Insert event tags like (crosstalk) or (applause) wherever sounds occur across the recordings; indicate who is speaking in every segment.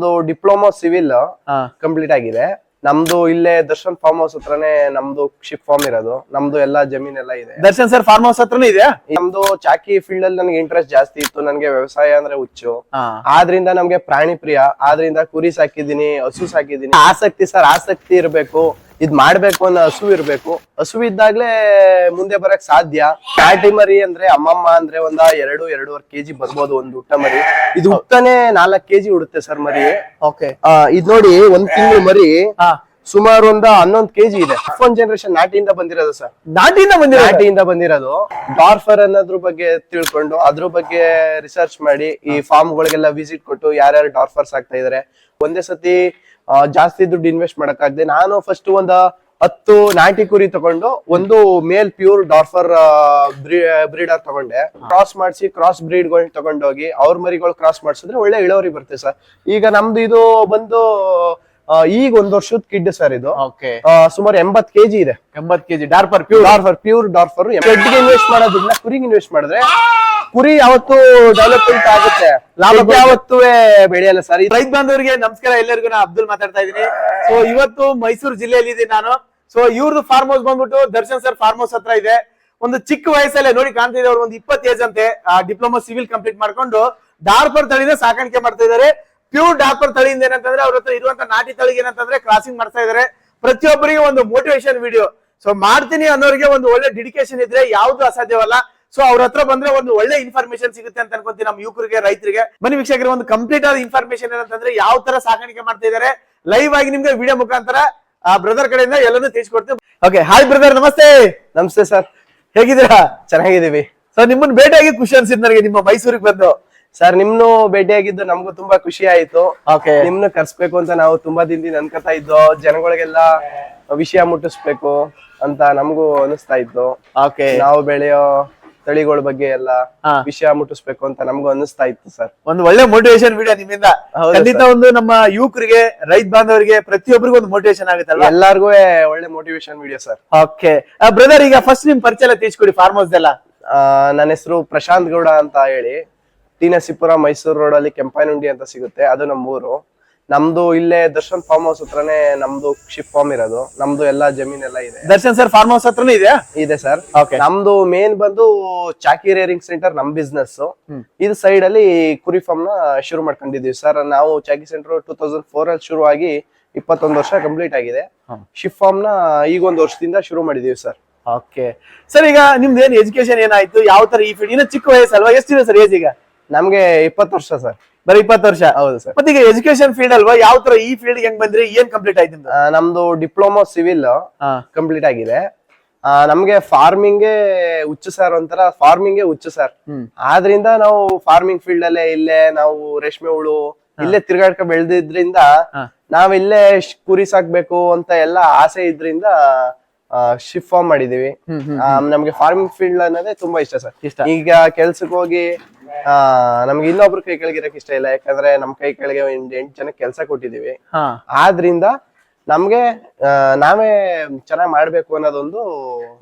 Speaker 1: ನಮ್ದು diploma civil complete ಆಗಿದೆ. ನಮ್ದು ಇಲ್ಲೇ ದರ್ಶನ್ ಫಾರ್ಮ್ ಹೌಸ್ ಹತ್ರನೇ ನಮ್ದು ಶಿಪ್ ಫಾರ್ಮ್ ಇರೋದು. ನಮ್ದು ಎಲ್ಲಾ ಜಮೀನೆಲ್ಲ ಇದೆ.
Speaker 2: ದರ್ಶನ್ ಸರ್ ಫಾರ್ಮ್ ಹೌಸ್ ಹತ್ರನೂ ಇದೆ
Speaker 1: ನಮ್ದು ಚಾಕಿ ಫೀಲ್ಡ್ ಅಲ್ಲಿ ನನಗೆ ಇಂಟ್ರೆಸ್ಟ್ ಜಾಸ್ತಿ ಇತ್ತು. ನನಗೆ ವ್ಯವಸಾಯ ಅಂದ್ರೆ ಹುಚ್ಚು. ಆದ್ರಿಂದ ನಮ್ಗೆ ಪ್ರಾಣಿ ಪ್ರಿಯ. ಆದ್ರಿಂದ ಕುರಿ ಸಾಕಿದೀನಿ ಹಸು ಸಾಕಿದೀನಿ ಆಸಕ್ತಿ ಸರ್ ಆಸಕ್ತಿ ಇರ್ಬೇಕು. ಇದ್ ಮಾಡ್ಬೇಕು ಅನ್ನೋ ಹಸು ಇರ್ಬೇಕು. ಹಸು ಇದ್ದಾಗ್ಲೇ ಮುಂದೆ ಬರಕ್ ಸಾಧ್ಯ. ನಾಟಿ ಮರಿ ಅಂದ್ರೆ ಅಮ್ಮಮ್ಮ ಅಂದ್ರೆ ಒಂದ ಎರಡು ಎರಡೂವರೆ ಕೆಜಿ ಬರ್ಬೋದು ಒಂದು ಹುಟ್ಟ ಮರಿ. ಇದು ಹುಟ್ಟನೆ ನಾಲ್ಕ್ ಕೆಜಿ ಉಡುತ್ತೆ ಸರ್ ಮರಿ.
Speaker 2: ಓಕೆ.
Speaker 1: ಇದ್ ನೋಡಿ ಒಂದ್ ತಿಂಗಳು ಮರಿ ಸುಮಾರು ಒಂದ ಹನ್ನೊಂದ್ ಕೆಜಿ ಇದೆ. ಫೋನ್ ಜನರೇಷನ್ ನಾಟಿಯಿಂದ ಬಂದಿರೋದು ಸರ್.
Speaker 2: ನಾಟಿಯಿಂದ ಬಂದಿರೋ
Speaker 1: ನಾಟಿಯಿಂದ ಬಂದಿರೋದು. ಡಾರ್ಫರ್ ಅನ್ನೋದ್ರ ಬಗ್ಗೆ ತಿಳ್ಕೊಂಡು ಅದ್ರ ಬಗ್ಗೆ ರಿಸರ್ಚ್ ಮಾಡಿ ಈ ಫಾರ್ಮ್ ಗಳಿಗೆಲ್ಲ ವಿಸಿಟ್ ಕೊಟ್ಟು ಯಾರ್ಯಾರು ಡಾರ್ಫರ್ಸ್ ಆಗ್ತಾ ಇದಾರೆ. ಒಂದೇ ಸತಿ ಜಾಸ್ತಿ ದುಡ್ಡು ಇನ್ವೆಸ್ಟ್ ಮಾಡಕ್ಕಾಗದೆ ನಾನು ಫಸ್ಟ್ ಒಂದ್ ಹತ್ತು ನಾಟಿ ಕುರಿ ತಗೊಂಡು ಒಂದು ಮೇಲ್ ಪ್ಯೂರ್ ಡಾರ್ಫರ್ ಬ್ರೀಡರ್ ತಗೊಂಡೆ. ಕ್ರಾಸ್ ಮಾಡಿಸಿ ಕ್ರಾಸ್ ಬ್ರೀಡ್ ಗಳ್ ತಗೊಂಡೋಗಿ ಅವ್ರ ಮರಿಗಳು ಕ್ರಾಸ್ ಮಾಡಿಸಿದ್ರೆ ಒಳ್ಳೆ ಇಳುವರಿ ಬರುತ್ತೆ ಸರ್ ಈಗ ನಮ್ದು ಇದು ಬಂದು ಈಗ ಒಂದ್ ವರ್ಷದ ಕಿಡ್ ಸರ್ ಇದು. ಸುಮಾರು ಎಂಬತ್ ಕೆಜಿ ಇದೆ.
Speaker 2: ಎಂಬತ್ KG Dorper pure
Speaker 1: Dorper pure Dorper invest ಮಾಡೋದಿಲ್ಲ ಕುರಿಗೆ ಇನ್ವೆಸ್ಟ್ ಮಾಡಿದ್ರೆ ಕುರಿ ಯಾವತ್ತು ಡೆವಲಪ್ಮೆಂಟ್ (laughs) ಆಗುತ್ತೆ. ಲಾಭ ಯಾವತ್ತೂ ಬೆಳೆಯಲ್ಲ ಸರ್.
Speaker 2: ರೈತ ಬಾಂಧವರಿಗೆ ನಮಸ್ಕಾರ ಎಲ್ಲರಿಗೂ ನಾ ಅಬ್ದುಲ್ ಮಾತಾಡ್ತಾ ಇದೀನಿ ಸೊ ಇವತ್ತು ಮೈಸೂರು ಜಿಲ್ಲೆಯಲ್ಲಿ ಇದ್ದೀನಿ ನಾನು. ಸೊ ಇವ್ರದ್ದು ಫಾರ್ಮ್ ಹೌಸ್ ಬಂದ್ಬಿಟ್ಟು ದರ್ಶನ್ ಸರ್ ಫಾರ್ಮ್ ಹೌಸ್ ಹತ್ರ ಇದೆ. ಒಂದು ಚಿಕ್ಕ ವಯಸ್ಸಲ್ಲೇ ನೋಡಿ ಕಾಣ್ತಿದೆ ಅವ್ರು ಒಂದು ಇಪ್ಪತ್ತು ಏಜ್ ಅಂತೆ ಡಿಪ್ಲೊಮಾ ಸಿವಿಲ್ ಕಂಪ್ಲೀಟ್ ಮಾಡ್ಕೊಂಡು ಡಾರ್ಪರ್ ತಳಿನ ಸಾಕಾಣಿಕೆ ಮಾಡ್ತಾ ಇದ್ದಾರೆ. ಪ್ಯೂರ್ ಡಾರ್ಪರ್ ತಳಿಯಿಂದ ಏನಂತಂದ್ರೆ ಅವ್ರ ಹತ್ರ ಇರುವಂತ ನಾಟಿ ತಳಿಗೆ ಏನಂತಂದ್ರೆ ಕ್ರಾಸಿಂಗ್ ಮಾಡ್ತಾ ಇದಾರೆ ಪ್ರತಿಯೊಬ್ಬರಿಗೆ ಒಂದು ಮೋಟಿವೇಶನ್ ವಿಡಿಯೋ ಸೊ ಮಾಡ್ತೀನಿ ಅನ್ನೋರಿಗೆ ಒಂದು ಒಳ್ಳೆ ಡೆಡಿಕೇಶನ್ ಇದ್ರೆ ಯಾವ್ದು ಅಸಾಧ್ಯವಲ್ಲ. ಸೊ ಅವ್ರ ಹತ್ರ ಬಂದ್ರೆ ಒಂದು ಒಳ್ಳೆ ಇನ್ಫಾರ್ಮೇಶನ್ ಸಿಗುತ್ತೆ ಅಂತ ಅನ್ಕೊಂತೀನಿ ನಮ್ಮ ಯುವಕರಿಗೆ ರೈತರಿಗೆ. ಬನ್ನಿ ವೀಕ್ಷಕರಿಗೆ ಒಂದು ಕಂಪ್ಲೀಟ್ ಆದ ಇನ್ಫಾರ್ಮೇಶನ್ ಏನಂತಂದ್ರೆ ಯಾವ ತರ ಸಾಕಾಣಿಕೆ ಮಾಡ್ತಾ ಇದಾರೆ ಲೈವ್ ಆಗಿ ನಿಮ್ಗೆ ವಿಡಿಯೋ ಮುಖಾಂತರ ಆ ಬ್ರದರ್ ಕಡೆಯಿಂದ ಎಲ್ಲಾನು ತಿಳಿಸ್ಕೊಡ್ತೀವಿ ಓಕೆ ಹಾಯ್ ಬ್ರದರ್ ನಮಸ್ತೆ.
Speaker 1: ನಮಸ್ತೆ ಸರ್
Speaker 2: ಹೇಗಿದ್ದೀರಾ?
Speaker 1: ಚೆನ್ನಾಗಿದ್ದೀವಿ.
Speaker 2: ಸರ್ ನಿಮ್ಮನ್ನ ಭೇಟಿಯಾಗಿ ಖುಷಿ ಅನ್ಸಿದ್ ನನಗೆ ನಿಮ್ಮ ಮೈಸೂರಿಗೆ ಬಂದು.
Speaker 1: ಸರ್ ನಿಮ್ನು ಭೇಟಿಯಾಗಿದ್ದು ನಮ್ಗೂ ತುಂಬಾ ಖುಷಿ ಆಯ್ತು. ನಿಮ್ನ ಕರ್ಸ್ಬೇಕು ಅಂತ ನಾವು ತುಂಬಾ ದಿನ ಅನ್ಕೋತಾ ಇದ್ದು ಜನಗಳಿಗೆಲ್ಲ ವಿಷಯ ಮುಟ್ಟಿಸ್ಬೇಕು ಅಂತ ನಮಗೂ ಅನಿಸ್ತಾ ಇತ್ತು
Speaker 2: ಓಕೆ
Speaker 1: ನಾವು ಬೆಳೆಯೋ ತಳಿಗಳ ಬಗ್ಗೆ ಎಲ್ಲ
Speaker 2: ಹಾ.
Speaker 1: ವಿಷಯ ಮುಟ್ಟಿಸ್ಬೇಕು ಅಂತ ನಮ್ಗೆ ಅನಿಸ್ತಾ ಇತ್ತು ಸರ್.
Speaker 2: ಒಂದು ಒಳ್ಳೆ ಮೋಟಿವೇಶನ್ ವಿಡಿಯೋ ನಿಮ್ಮಿಂದ.
Speaker 1: ಹೌದು
Speaker 2: ಖಂಡಿತ ಒಂದು ನಮ್ಮ ಯುವಕರಿಗೆ ರೈತ ಬಾಂಧವರಿಗೆ ಪ್ರತಿಯೊಬ್ಬರಿಗೂ ಒಂದು ಮೋಟಿವೇಶನ್ ಅಲ್ಲ
Speaker 1: ಎಲ್ಲಾರ್ಗೂ ಒಳ್ಳೆ motivation video sir.
Speaker 2: Okay brother ಈಗ ಫಸ್ಟ್ ನಿಮ್ ಪರಿಚಯ ಎಲ್ಲ ತಿಳಿಸ್ಕೊಡಿ ಫಾರ್ಮ್ ಹೌಸ್ ಎಲ್ಲ
Speaker 1: ನನ್ನ ಹೆಸರು ಪ್ರಶಾಂತ್ ಗೌಡ ಅಂತ ಹೇಳಿ. ಟಿ ನರಸೀಪುರ ಮೈಸೂರು ರೋಡ್ ಅಲ್ಲಿ ಕೆಂಪಾನುಂಡಿ ಅಂತ ಸಿಗುತ್ತೆ. ಅದು ನಮ್ಮ ಊರು ನಮ್ದು ಇಲ್ಲೇ ದರ್ಶನ್ ಫಾರ್ಮ್ ಹೌಸ್ ಹತ್ರನೇ ನಮ್ದು ಶಿಪ್ ಫಾರ್ಮ್ ಇರೋದು. ನಮ್ದು ಎಲ್ಲಾ ಜಮೀನೆಲ್ಲ ಇದೆ.
Speaker 2: ದರ್ಶನ್ ಸರ್ ಫಾರ್ಮ್ ಹೌಸ್ ಹತ್ರನೇ ಇದೆಯಾ?
Speaker 1: ಇದೆ ಸರ್
Speaker 2: Okay.
Speaker 1: ನಮ್ದು ಮೇನ್ ಬಂದು ಚಾಕಿ ರೇರಿಂಗ್ ಸೆಂಟರ್ ನಮ್ ಬಿಸ್ನೆಸ್ ಇದು ಸೈಡ್ ಅಲ್ಲಿ ಕುರಿ ಫಾರ್ಮ್ನ ಶುರು ಮಾಡ್ಕೊಂಡಿದೀವಿ ಸರ್ ನಾವು ಚಾಕಿ ಸೆಂಟರ್ ಟೂ ತೌಸಂಡ್ ಫೋರ್ ಅಲ್ಲಿ ಶುರು ಆಗಿ ಇಪ್ಪತ್ತೊಂದು ವರ್ಷ ಕಂಪ್ಲೀಟ್ ಆಗಿದೆ.
Speaker 2: ಹ್ಮ್.
Speaker 1: ಶಿಪ್ ಫಾರ್ಮ್ನ ಈಗ ಒಂದು ವರ್ಷದಿಂದ ಶುರು ಮಾಡಿದೀವಿ ಸರ್
Speaker 2: ಓಕೆ ಸರ್ ಈಗ ನಿಮ್ದು ಏನ್ ಎಜುಕೇಶನ್ ಏನಾಯ್ತು? ಯಾವ ತರ ಈ ಫೀಲ್ಡ್ ಇನ್ನು ಚಿಕ್ಕ ವಯಸ್ಸಲ್ವಾ? ಎಷ್ಟಿದೆ ಸರ್ ಏಜ್ ಈಗ?
Speaker 1: ನಮ್ಗೆ ಇಪ್ಪತ್ತು ವರ್ಷ ಸರ್
Speaker 2: ಬರೀ ಇಪ್ಪತ್ತು ವರ್ಷ?
Speaker 1: ಹೌದು ಸರ್.
Speaker 2: ಮತ್ತೆ ಈಗ ಎಜುಕೇಶನ್ ಫೀಲ್ಡ್ ಅಲ್ವಾ? ಯಾವ ತರ ಈ ಫೀಲ್ಡ್ ಹೆಂಗ್ ಬಂದ್ರಿ? ಏನ್ ಕಂಪ್ಲೀಟ್ ಆಯ್ತು ನಿಮ್ದು?
Speaker 1: ಆ, ನಮ್ದು ಡಿಪ್ಲೊಮಾ ಸಿವಿಲ್
Speaker 2: ಹಾ.
Speaker 1: ಕಂಪ್ಲೀಟ್ ಆಗಿದೆ. ಆ, ನಮ್ಗೆ ಫಾರ್ಮಿಂಗ್ ಹುಚ್ಚು ಸರ್ ಒಂಥರ ಫಾರ್ಮಿಂಗ್ ಹುಚ್ಚು ಸರ್.
Speaker 2: ಹ್ಮ್.
Speaker 1: ಆದ್ರಿಂದ ನಾವು ಫಾರ್ಮಿಂಗ್ ಫೀಲ್ಡ್ ಅಲ್ಲೇ ಇಲ್ಲೇ ನಾವು ರೇಷ್ಮೆ ಹುಳು ಇಲ್ಲೇ ತಿರ್ಗಾಡ್ಕ ಬೆಳೆದಿದ್ರಿಂದ
Speaker 2: ನಾವಿಲ್ಲೇ
Speaker 1: ನಾವ್ ಇಲ್ಲೇ ಶ್- ಕುರಿ ಸಾಕ್ಬೇಕು ಅಂತ ಎಲ್ಲ ಆಸೆ ಇದ್ರಿಂದ ಶಿಫ್ಟ್ ಫಾರ್ಮ್ ಮಾಡಿದೀವಿ ನಮ್ಗೆ ಫಾರ್ಮಿಂಗ್ ಫೀಲ್ಡ್ ಅನ್ನೋದೇ ತುಂಬಾ ಇಷ್ಟ ಸರ್.
Speaker 2: ಇಷ್ಟ.
Speaker 1: ಈಗ ಕೆಲ್ಸಕ್ಕೆ ಹೋಗಿ ಆ ನಮ್ಗೆ ಇನ್ನೊಬ್ರು ಕೈ ಕೆಳಗಿರಕ್ ಇಷ್ಟ ಇಲ್ಲ. ಯಾಕಂದ್ರೆ ನಮ್ ಕೈ ಕೆಳಗೆ ಒಂದ್ ಎಂಟ್ ಜನ ಕೆಲ್ಸ ಕೊಟ್ಟಿದೀವಿ ಆದ್ರಿಂದ ನಮ್ಗೆ ಆ, ನಾವೇ ಚೆನ್ನಾಗಿ ಮಾಡ್ಬೇಕು ಅನ್ನೋದೊಂದು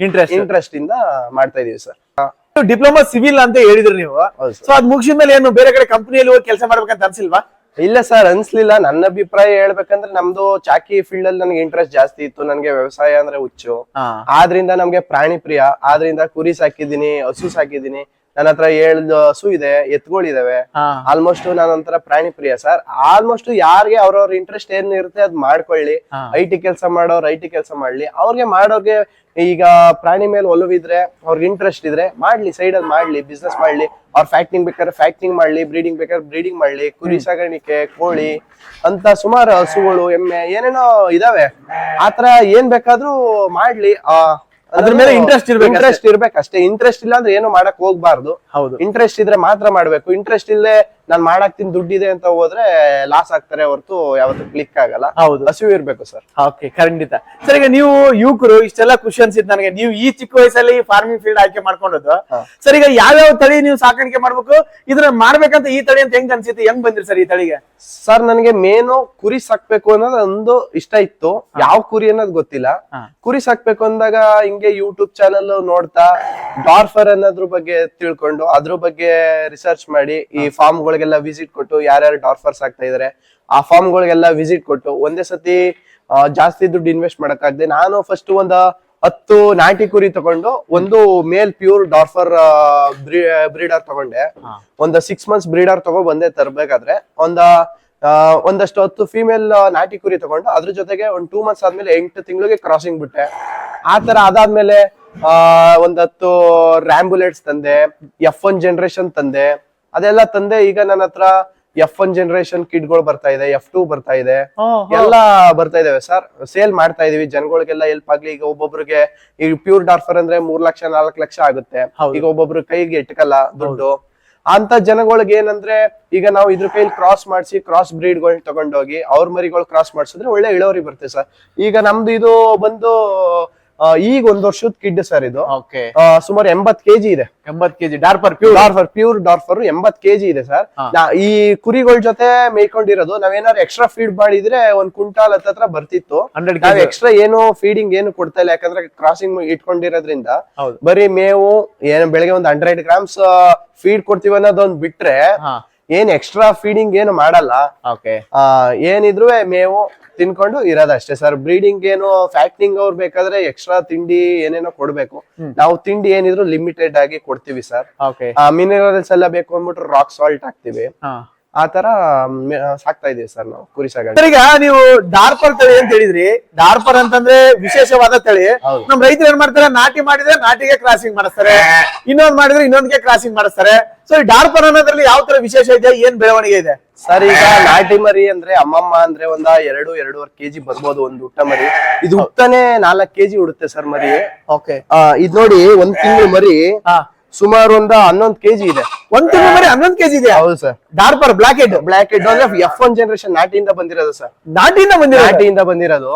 Speaker 2: ಇಂಟ್ರೆಸ್ಟ್
Speaker 1: ಇಂಟ್ರೆಸ್ಟ್ ಇಂದ ಮಾಡ್ತಾ ಇದೀವಿ ಸರ್.
Speaker 2: ಡಿಪ್ಲೊಮಾ ಸಿವಿಲ್ ಅಂತ ಹೇಳಿದ್ರಿ ನೀವು.
Speaker 1: ಹೌದು
Speaker 2: ಸೊ ಅದ್ ಮುಗಿಸಿದ ಮೇಲೆ ಏನು ಬೇರೆ ಕಡೆ ಕಂಪನಿಯಲ್ಲಿ ಹೋಗಿ ಕೆಲಸ ಮಾಡ್ಬೇಕಂತ ಅನ್ಸಿಲ್ವಾ?
Speaker 1: ಇಲ್ಲ ಸರ್ ಅನ್ಸ್ಲಿಲ್ಲ. ನನ್ನ ಅಭಿಪ್ರಾಯ ಹೇಳ್ಬೇಕಂದ್ರೆ ನಮ್ದು ಚಾಕಿ ಫೀಲ್ಡ್ ಅಲ್ಲಿ ನನಗೆ ಇಂಟ್ರೆಸ್ಟ್ ಜಾಸ್ತಿ ಇತ್ತು. ನನಗೆ ವ್ಯವಸಾಯ ಅಂದ್ರೆ ಹುಚ್ಚು. ಆದ್ರಿಂದ ನಮ್ಗೆ ಪ್ರಾಣಿ ಪ್ರಿಯ. ಆದ್ರಿಂದ ಕುರಿ ಸಾಕಿದೀನಿ ಹಸು ಸಾಕಿದೀನಿ ನನ್ನ ಹತ್ರ ಏಳು ಹಸು ಇದೆ ಎತ್ಗಳಿದಾವೆ ಆಲ್ಮೋಸ್ಟ್ ನಾನು ಒಂಥರ ಪ್ರಾಣಿ ಪ್ರಿಯ ಸರ್. ಆಲ್ಮೋಸ್ಟ್ ಯಾರಿಗೆ ಅವ್ರವ್ರ ಇಂಟ್ರೆಸ್ಟ್ ಏನ್ ಇರುತ್ತೆ ಅದ್ ಮಾಡ್ಕೊಳ್ಳಿ. ಐ ಟಿ ಕೆಲಸ ಮಾಡೋರ್ ಐ ಟಿ ಕೆಲಸ ಮಾಡ್ಲಿ. ಅವ್ರಿಗೆ ಮಾಡೋರ್ಗೆ ಈಗ ಪ್ರಾಣಿ ಮೇಲೆ ಒಲವಿದ್ರೆ ಅವ್ರಿಗೆ ಇಂಟ್ರೆಸ್ಟ್ ಇದ್ರೆ ಮಾಡ್ಲಿ ಸೈಡ್ ಅಲ್ಲಿ ಮಾಡ್ಲಿ ಬಿಸ್ನೆಸ್ ಮಾಡ್ಲಿ. ಅವ್ರ ಫ್ಯಾಕ್ಟಿಂಗ್ ಬೇಕಾದ್ರೆ ಫ್ಯಾಕ್ಟಿಂಗ್ ಮಾಡ್ಲಿ ಬ್ರೀಡಿಂಗ್ ಬೇಕಾದ್ರೆ ಬ್ರೀಡಿಂಗ್ ಮಾಡ್ಲಿ ಕುರಿ ಸಾಗಾಣಿಕೆ ಕೋಳಿ ಅಂತ ಸುಮಾರು ಹಸುಗಳು ಎಮ್ಮೆ ಏನೇನೋ ಇದಾವೆ. ಆತರ ಏನ್ ಬೇಕಾದ್ರೂ ಮಾಡ್ಲಿ. ಆ,
Speaker 2: ಅದ್ರ ಮೇಲೆ ಇಂಟ್ರೆಸ್ಟ್ ಇರ್ಬೇಕು.
Speaker 1: ಇಂಟ್ರೆಸ್ಟ್ ಇರ್ಬೇಕು ಅಷ್ಟೇ. ಇಂಟ್ರೆಸ್ಟ್ ಇಲ್ಲ ಅಂದ್ರೆ ಏನು ಮಾಡಕ್ ಹೋಗ್ಬಾರ್ದು.
Speaker 2: ಹೌದು.
Speaker 1: ಇಂಟ್ರೆಸ್ಟ್ ಇದ್ರೆ ಮಾತ್ರ ಮಾಡ್ಬೇಕು. ಇಂಟ್ರೆಸ್ಟ್ ಇಲ್ಲದೆ ನಾನ್ ಮಾಡಾಕ್ತೀನಿ ದುಡ್ಡಿದೆ ಅಂತ ಹೋದ್ರೆ ಲಾಸ್ ಆಗ್ತಾರೆ ಹೊರತು ಯಾವತ್ತು ಕ್ಲಿಕ್ ಆಗಲ್ಲ.
Speaker 2: ಹೌದು.
Speaker 1: ಹಸಿವು ಇರ್ಬೇಕು ಸರ್.
Speaker 2: ಓಕೆ ಖಂಡಿತ. ಸರ್ ಈಗ ನೀವು ಯುವಕರು ಇಷ್ಟೆಲ್ಲ ಖುಷಿ ಅನ್ಸಿದ್ ನನಗೆ. ನೀವು ಈ ಚಿಕ್ಕ ವಯಸ್ಸಲ್ಲಿ ಫಾರ್ಮಿಂಗ್ ಫೀಲ್ಡ್ ಆಯ್ಕೆ ಮಾಡ್ಕೊಂಡದ್ದು. ಸರ್ ಈಗ ಯಾವ್ಯಾವ ತಳಿ ನೀವು ಸಾಕಾಣಿಕೆ ಮಾಡ್ಬೇಕು? ಇದ್ರ ಮಾಡ್ಬೇಕಂತ ಈ ತಳಿ ಅಂತ ಹೆಂಗ್ ಅನ್ಸಿತ್ತು? ಹೆಂಗ್ ಬಂದ್ರಿ ಸರ್ ಈ ತಳಿಗೆ?
Speaker 1: ಸರ್ ನನಗೆ ಮೇನು ಕುರಿ ಸಾಕ್ಬೇಕು ಅನ್ನೋದು ಒಂದು ಇಷ್ಟ ಇತ್ತು. ಯಾವ ಕುರಿ ಅನ್ನೋದು ಗೊತ್ತಿಲ್ಲ. ಕುರಿ ಸಾಕ್ಬೇಕು ಅಂದಾಗ ಹಿಂಗೆ ಯೂಟ್ಯೂಬ್ ಚಾನಲ್ ನೋಡ್ತಾ ಡಾರ್ಫರ್ ಅನ್ನೋದ್ರ ಬಗ್ಗೆ ತಿಳ್ಕೊಂಡು ಅದ್ರ ಬಗ್ಗೆ ರಿಸರ್ಚ್ ಮಾಡಿ ಈ ಫಾರ್ಮ್ ಗಳಿಗೆಲ್ಲ ವಿಸಿಟ್ ಕೊಟ್ಟು ಯಾರ್ಯಾರು ಡಾರ್ಫರ್ಸ್ ಆಗ್ತಾ ಇದಾರೆ ಆ ಫಾರ್ಮ್ ಗಳಿಗೆಲ್ಲ ವಿಸಿಟ್ ಕೊಟ್ಟು ಒಂದೇ ಸತಿ ಜಾಸ್ತಿ ದುಡ್ಡು ಇನ್ವೆಸ್ಟ್ ಮಾಡಕ್ಕಾಗದೆ ನಾನು ಫಸ್ಟ್ ಒಂದ್ ಹತ್ತು ನಾಟಿ ಕುರಿ ತಗೊಂಡು ಒಂದು ಮೇಲ್ ಪ್ಯೂರ್ ಡಾರ್ಫರ್ ಬ್ರೀಡರ್ ತಗೊಂಡೆ. ಒಂದ್ ಸಿಕ್ಸ್ ಮಂತ್ಸ್ ಬ್ರೀಡರ್ ತಗೊಂಡ್ ಬಂದೆ ತರ್ಬೇಕಾದ್ರೆ. ಒಂದ ಒಂದಷ್ಟು ಹತ್ತು ಫಿಮೇಲ್ ನಾಟಿ ಕುರಿ ತಗೊಂಡು ಅದ್ರ ಜೊತೆಗೆ ಒಂದ್ ಟೂ ಮಂತ್ಸ್ ಆದ್ಮೇಲೆ ಎಂಟು ತಿಂಗಳಿಗೆ ಕ್ರಾಸಿಂಗ್ ಬಿಟ್ಟೆ. ಆ ತರ ಅದಾದ್ಮೇಲೆ ಆ ಒಂದ್ ಹತ್ತು ರ್ಯಾಂಬುಲೆಟ್ಸ್ ತಂದೆ ಎಫ್ ಒನ್ ಜನರೇಷನ್ ತಂದೆ ಅದೆಲ್ಲ ತಂದೆ ಈಗ ನನ್ನ ಹತ್ರ ಎಫ್ ಒನ್ ಜನರೇಷನ್ ಕಿಟ್ಗಳು ಬರ್ತಾ ಇದೆ ಎಫ್ ಟೂ ಬರ್ತಾ ಇದೆ. ಎಲ್ಲ ಬರ್ತಾ ಇದಾವೆ ಸರ್. ಸೇಲ್ ಮಾಡ್ತಾ ಇದೀವಿ. ಜನಗಳಿಗೆಲ್ಲ ಹೆಲ್ಪ್ ಆಗ್ಲಿ. ಈಗ ಒಬ್ಬೊಬ್ರಿಗೆ ಈಗ ಪ್ಯೂರ್ ಡಾರ್ಫರ್ ಅಂದ್ರೆ ಮೂರ್ ಲಕ್ಷ ನಾಲ್ಕ್ ಲಕ್ಷ ಆಗುತ್ತೆ. ಈಗ ಒಬ್ಬೊಬ್ರು ಕೈಗೆ ಇಟ್ಕಲ್ಲ ದುಡ್ಡು. ಅಂತ ಜನಗಳಿಗೆ ಏನಂದ್ರೆ ಈಗ ನಾವು ಇದ್ರ ಕೈಲಿ ಕ್ರಾಸ್ ಮಾಡಿಸಿ ಕ್ರಾಸ್ ಬ್ರೀಡ್ ಗಳ್ ತಗೊಂಡೋಗಿ ಅವ್ರ ಮರಿಗಳು ಕ್ರಾಸ್ ಮಾಡಿಸಿದ್ರೆ ಒಳ್ಳೆ ಇಳುವರಿ ಬರುತ್ತೆ ಸರ್. ಈಗ ನಮ್ದು ಇದು ಬಂದು ಈಗ ಒಂದ್ ವರ್ಷದ ಕಿಡ್ ಸರ್ ಇದು. ಸುಮಾರು ಎಂಬತ್ ಕೆಜಿ ಇದೆ.
Speaker 2: ಎಂಬತ್ KG Dorper pure
Speaker 1: Dorper pure Dorper ಎಂಬತ್ ಕೆಜಿ ಇದೆ ಸರ್ ಈ ಕುರಿಗಳ ಜೊತೆ ಮೇಯ್ಕೊಂಡಿರೋದು ನಾವೇನಾದ್ರು ಎಕ್ಸ್ಟ್ರಾ ಫೀಡ್ ಮಾಡಿದ್ರೆ ಒಂದ್ ಕುಂಟಾಲ್ ಹತ್ರ ಬರ್ತಿತ್ತು.
Speaker 2: ಹಂಡ್ರೆಡ್
Speaker 1: ನಾವ್ ಎಕ್ಸ್ಟ್ರಾ ಏನು ಫೀಡಿಂಗ್ ಏನು ಕೊಡ್ತಾ ಇಲ್ಲ ಯಾಕಂದ್ರೆ ಕ್ರಾಸಿಂಗ್ ಇಟ್ಕೊಂಡಿರೋದ್ರಿಂದ. ಬರೀ ಮೇವು ಏನು ಬೆಳಗ್ಗೆ ಒಂದ್ ಹಂಡ್ರೆಡ್ ಗ್ರಾಮ್ಸ್ ಫೀಡ್ ಕೊಡ್ತೀವಿ ಅನ್ನೋದೊಂದ್ ಬಿಟ್ರೆ ಏನ್ ಎಕ್ಸ್ಟ್ರಾ ಫೀಡಿಂಗ್ ಏನು ಮಾಡಲ್ಲ.
Speaker 2: ಓಕೆ
Speaker 1: ಏನಿದ್ರು ಮೇವು ತಿನ್ಕೊಂಡು ಇರೋದಷ್ಟೇ ಸರ್ ಬ್ರೀಡಿಂಗ್ ಏನು ಫ್ಯಾಕ್ಟಿಂಗ್ ಅವ್ರು ಬೇಕಾದ್ರೆ ಎಕ್ಸ್ಟ್ರಾ ತಿಂಡಿ ಏನೇನೋ ಕೊಡ್ಬೇಕು. ನಾವು ತಿಂಡಿ ಏನಿದ್ರು ಲಿಮಿಟೆಡ್ ಆಗಿ ಕೊಡ್ತೀವಿ ಸರ್ ಮಿನರಲ್ಸ್ ಎಲ್ಲ ಬೇಕು ಅಂದ್ಬಿಟ್ಟು ರಾಕ್ ಸಾಲ್ಟ್ ಹಾಕ್ತಿವಿ. ಆ ತರ ಸಾಕ್ತಾ ಇದೀವಿ ಸರ್ ನಾವು ಕುರಿ ಸಾಗಣೆ.
Speaker 2: ಸರ್, ಈಗ ನೀವು ಡಾರ್ಪರ್ ತಳಿ ಅಂತ ಹೇಳಿದ್ರಿ. ಡಾರ್ಪರ್ ಅಂತಂದ್ರೆ ವಿಶೇಷವಾದ ತಳಿ. ನಮ್ ರೈತರು ಏನ್ ಮಾಡ್ತಾರೆ? ನಾಟಿ ಮಾಡಿದ್ರೆ ನಾಟಿಗೆ ಕ್ರಾಸಿಂಗ್ ಮಾಡಿಸ್ತಾರೆ. ಇನ್ನೊಂದ್ ಮಾಡಿದ್ರೆ ಇನ್ನೊಂದಕ್ಕೆ ಕ್ರಾಸಿಂಗ್ ಮಾಡಿಸ್ತಾರೆ. ಸೊ ಈ ಡಾರ್ಪರ್ ಅನ್ನೋದ್ರಲ್ಲಿ ಯಾವ ತರ ವಿಶೇಷ ಇದೆ? ಏನ್ ಬೆಳವಣಿಗೆ ಇದೆ?
Speaker 1: ಸರ್ ಈಗ ನಾಟಿ ಮರಿ ಅಂದ್ರೆ ಅಮ್ಮಮ್ಮ ಅಂದ್ರೆ ಒಂದ ಎರಡು ಎರಡೂವರೆ ಕೆಜಿ ಬರ್ಬೋದು ಒಂದು ಹುಟ್ಟ ಮರಿ. ಇದು ಹುಟ್ಟನೆ ನಾಲ್ಕ್ ಕೆಜಿ ಉಡುತ್ತೆ ಸರ್ ಮರಿ.
Speaker 2: ಓಕೆ
Speaker 1: ಇದ್ ನೋಡಿ ಒಂದ್ ತಿಂಗಳು ಮರಿ ಸುಮಾರು ಒಂದ ಹನ್ನೊಂದ್ ಕೆಜಿ ಇದೆ.
Speaker 2: ಒಂದ್ ತಿಂಗಳು ಹನ್ನೊಂದ್ ಕೆಜಿ ಇದೆ
Speaker 1: ಹೌದು sir.
Speaker 2: Dorper black head
Speaker 1: black head ಅಂದ್ರೆ ಎಫ್ ಒನ್ ಜನರೇಷನ್ ನಾಟಿಯಿಂದ ಬಂದಿರೋದು ಸರ್.
Speaker 2: ನಾಟಿಯಿಂದ ಬಂದಿರೋ
Speaker 1: ನಾಟಿಯಿಂದ ಬಂದಿರೋದು.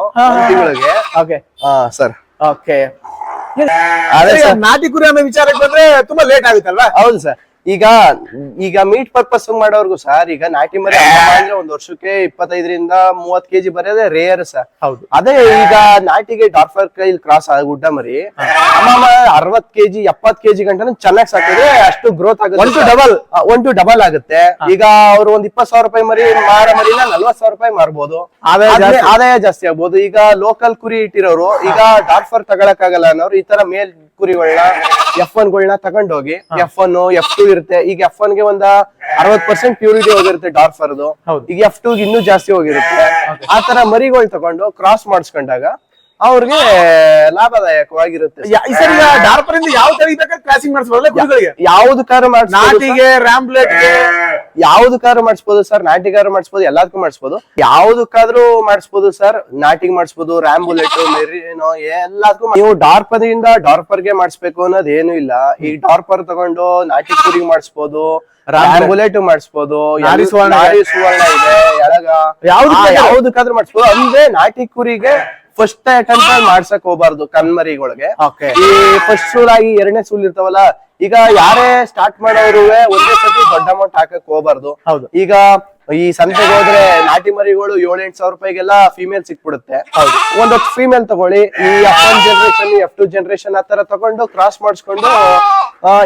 Speaker 1: ತಿಂಗಳಿಗೆ.
Speaker 2: ಓಕೆ
Speaker 1: ಹಾ ಸರ್.
Speaker 2: ಓಕೆ ನಾಟಿ ಕುರಿ ಅನ್ನೋ ವಿಚಾರಕ್ಕೆ ಬಂದ್ರೆ ತುಂಬಾ ಲೇಟ್ ಆಗುತ್ತಲ್ವಾ?
Speaker 1: ಹೌದು ಸರ್. ಈಗ ಈಗ ಮೀಟ್ ಪರ್ಪಸ್ ಮಾಡೋರ್ಗು ಸರ್ ಈಗ ನಾಟಿ ಮರಿ ಅಂದ್ರೆ ಒಂದ್ ವರ್ಷಕ್ಕೆ ಇಪ್ಪತ್ತೈದರಿಂದ ಮೂವತ್ ಕೆಜಿ ಬರೋದೇ ರೇರ್ ಸರ್
Speaker 2: ಹೌದು.
Speaker 1: ಅದೇ ಈಗ ನಾಟಿಗೆ ಡಾರ್ಫರ್ ಕೈಲ್ ಕ್ರಾಸ್ ಗುಡ್ಡ ಮರಿ ಅರವತ್ ಕೆಜಿ ಎಪ್ಪತ್ ಕೆಜಿ ಗಂಟೆ ಚೆನ್ನಾಗಿ ಸಾಕಿದ್ರೆ ಅಷ್ಟು ಗ್ರೋತ್ ಆಗುತ್ತೆ.
Speaker 2: ಡಬಲ್.
Speaker 1: ಒನ್ ಟು ಡಬಲ್ ಆಗುತ್ತೆ. ಈಗ ಅವ್ರು ಒಂದ್ ಇಪ್ಪತ್ ಸಾವಿರ ರೂಪಾಯಿ ಮರಿ ಮಾರ ಮರಿನ ನಲ್ವತ್ ಸಾವಿರ ರೂಪಾಯಿ ಮಾರ್ಬೋದು.
Speaker 2: ಆದಾಯ
Speaker 1: ಆದ್ರೆ
Speaker 2: ಜಾಸ್ತಿ.
Speaker 1: ಆದಾಯ ಜಾಸ್ತಿ ಆಗ್ಬೋದು. ಈಗ ಲೋಕಲ್ ಕುರಿ ಇಟ್ಟಿರೋರು ಈಗ ಡಾರ್ಫರ್ ತಗೊಳಕ್ ಆಗಲ್ಲ ಅನ್ನೋರು ಈ ತರ ಮೇಲ್ ಕುರಿಗಳನ್ನ ಎಫ್ ಒನ್ ಗಳನ್ನ ತಗೊಂಡೋಗಿ ಎಫ್ ಒನ್ ಎಫ್ ಟು ಇರುತ್ತೆ ಈಗ ಎಫ್ ಒನ್ಗೆ ಒಂದ ಅರವತ್ ಪರ್ಸೆಂಟ್ ಪ್ಯೂರಿಟಿ ಹೋಗಿರುತ್ತೆ
Speaker 2: ಡಾರ್ಫರ್ದು.
Speaker 1: ಈಗ ಎಫ್ ಟು ಇನ್ನೂ ಜಾಸ್ತಿ ಹೋಗಿರುತ್ತೆ. ಆ ತರ ಮರಿಗಳು ತಗೊಂಡು ಕ್ರಾಸ್ ಮಾಡಿಸ್ಕೊಂಡಾಗ ಅವ್ರಿಗೆ ಲಾಭದಾಯಕವಾಗಿರುತ್ತೆ
Speaker 2: ಈ ಈಗ ಡಾರ್ಪರ್ ಇಂದ ಯಾವ ತಳಿ ಬೇಕಾದ್ರೆ ಕ್ರಾಸಿಂಗ್ ಮಾಡಿಸ್ಬೋದಲ್ಲ ಕುರಿಗಳಿಗೆ?
Speaker 1: ಯಾವ್ದು ಕಾರು ಮಾಡಿಸ್ಬೋದು
Speaker 2: ನಾಟಿಗೆ
Speaker 1: ಯಾವ್ದು ಕಾರು ಮಾಡಿಸ್ಬೋದು ಸರ್? ನಾಟಿಗಾರು ಮಾಡಿಸ್ಬೋದು ಎಲ್ಲದಕ್ಕೂ ಮಾಡಿಸ್ಬೋದು. ಯಾವ್ದಕ್ಕಾದ್ರೂ ಮಾಡಿಸ್ಬೋದು ಸರ್? ನಾಟಿಗೆ ಮಾಡಿಸ್ಬೋದು ರ್ಯಾಂಬುಲೆಟ್ ಮೆರಿನೋ ಎಲ್ಲದಕ್ಕೂ ನೀವು ಡಾರ್ಪರ್ ಇಂದ ಡಾರ್ಪರ್ಗೆ ಮಾಡಿಸ್ಬೇಕು ಅನ್ನೋದು ಏನು ಇಲ್ಲ. ಈ ಡಾರ್ಪರ್ ತಗೊಂಡು ನಾಟಿ ಕುರಿಗೆ ಮಾಡಿಸ್ಬೋದು ರ್ಯಾಂಬುಲೆಟ್ ಮಾಡಿಸ್ಬೋದು
Speaker 2: ಸುವರ್ಣ ಇದೆ.
Speaker 1: ಎಳಗ. ಆ, ಯಾವ್ದಕ್ಕಾದ್ರೂ ಮಾಡಿಸ್ಬೋದು. ಅಂದ್ರೆ ನಾಟಿ ಕುರಿಗೆ ಫಸ್ಟ್ ಅಟೆಂಪ್ಟ್ ಮಾಡ್ಸಕ್ ಹೋಗ್ಬಾರ್ದು ಕಣ್ಮರಿಗಳಿಗೆ.
Speaker 2: ಓಕೆ
Speaker 1: ಈ ಫಸ್ಟ್ ಸೂಲ್ ಆಗಿ ಎರಡನೇ ಸೂಲ್ ಇರ್ತಾವಲ್ಲ ಈಗ ಯಾರೇ ಸ್ಟಾರ್ಟ್ ಮಾಡೋರು ಒಂದೇ ಸತಿ ದೊಡ್ಡ ಅಮೌಂಟ್ ಹಾಕಕ್ ಹೋಗ್ಬಾರ್ದು.
Speaker 2: ಹೌದು.
Speaker 1: ಈಗ ಈ ಸಂತೆಗೆ ಹೋದ್ರೆ ನಾಟಿ ಮರಿಗಳು ಏಳು ಎಂಟು ಸಾವಿರ ರೂಪಾಯಿಗೆಲ್ಲ ಫಿಮೇಲ್ ಸಿಕ್ಬಿಡುತ್ತೆ. ಒಂದೊತ್ತು ಫಿಮೇಲ್ ತಗೊಳ್ಳಿ. ಈ F one generation F two generation ಆ ತರ ತಗೊಂಡು ಕ್ರಾಸ್ ಮಾಡಿಸ್ಕೊಂಡು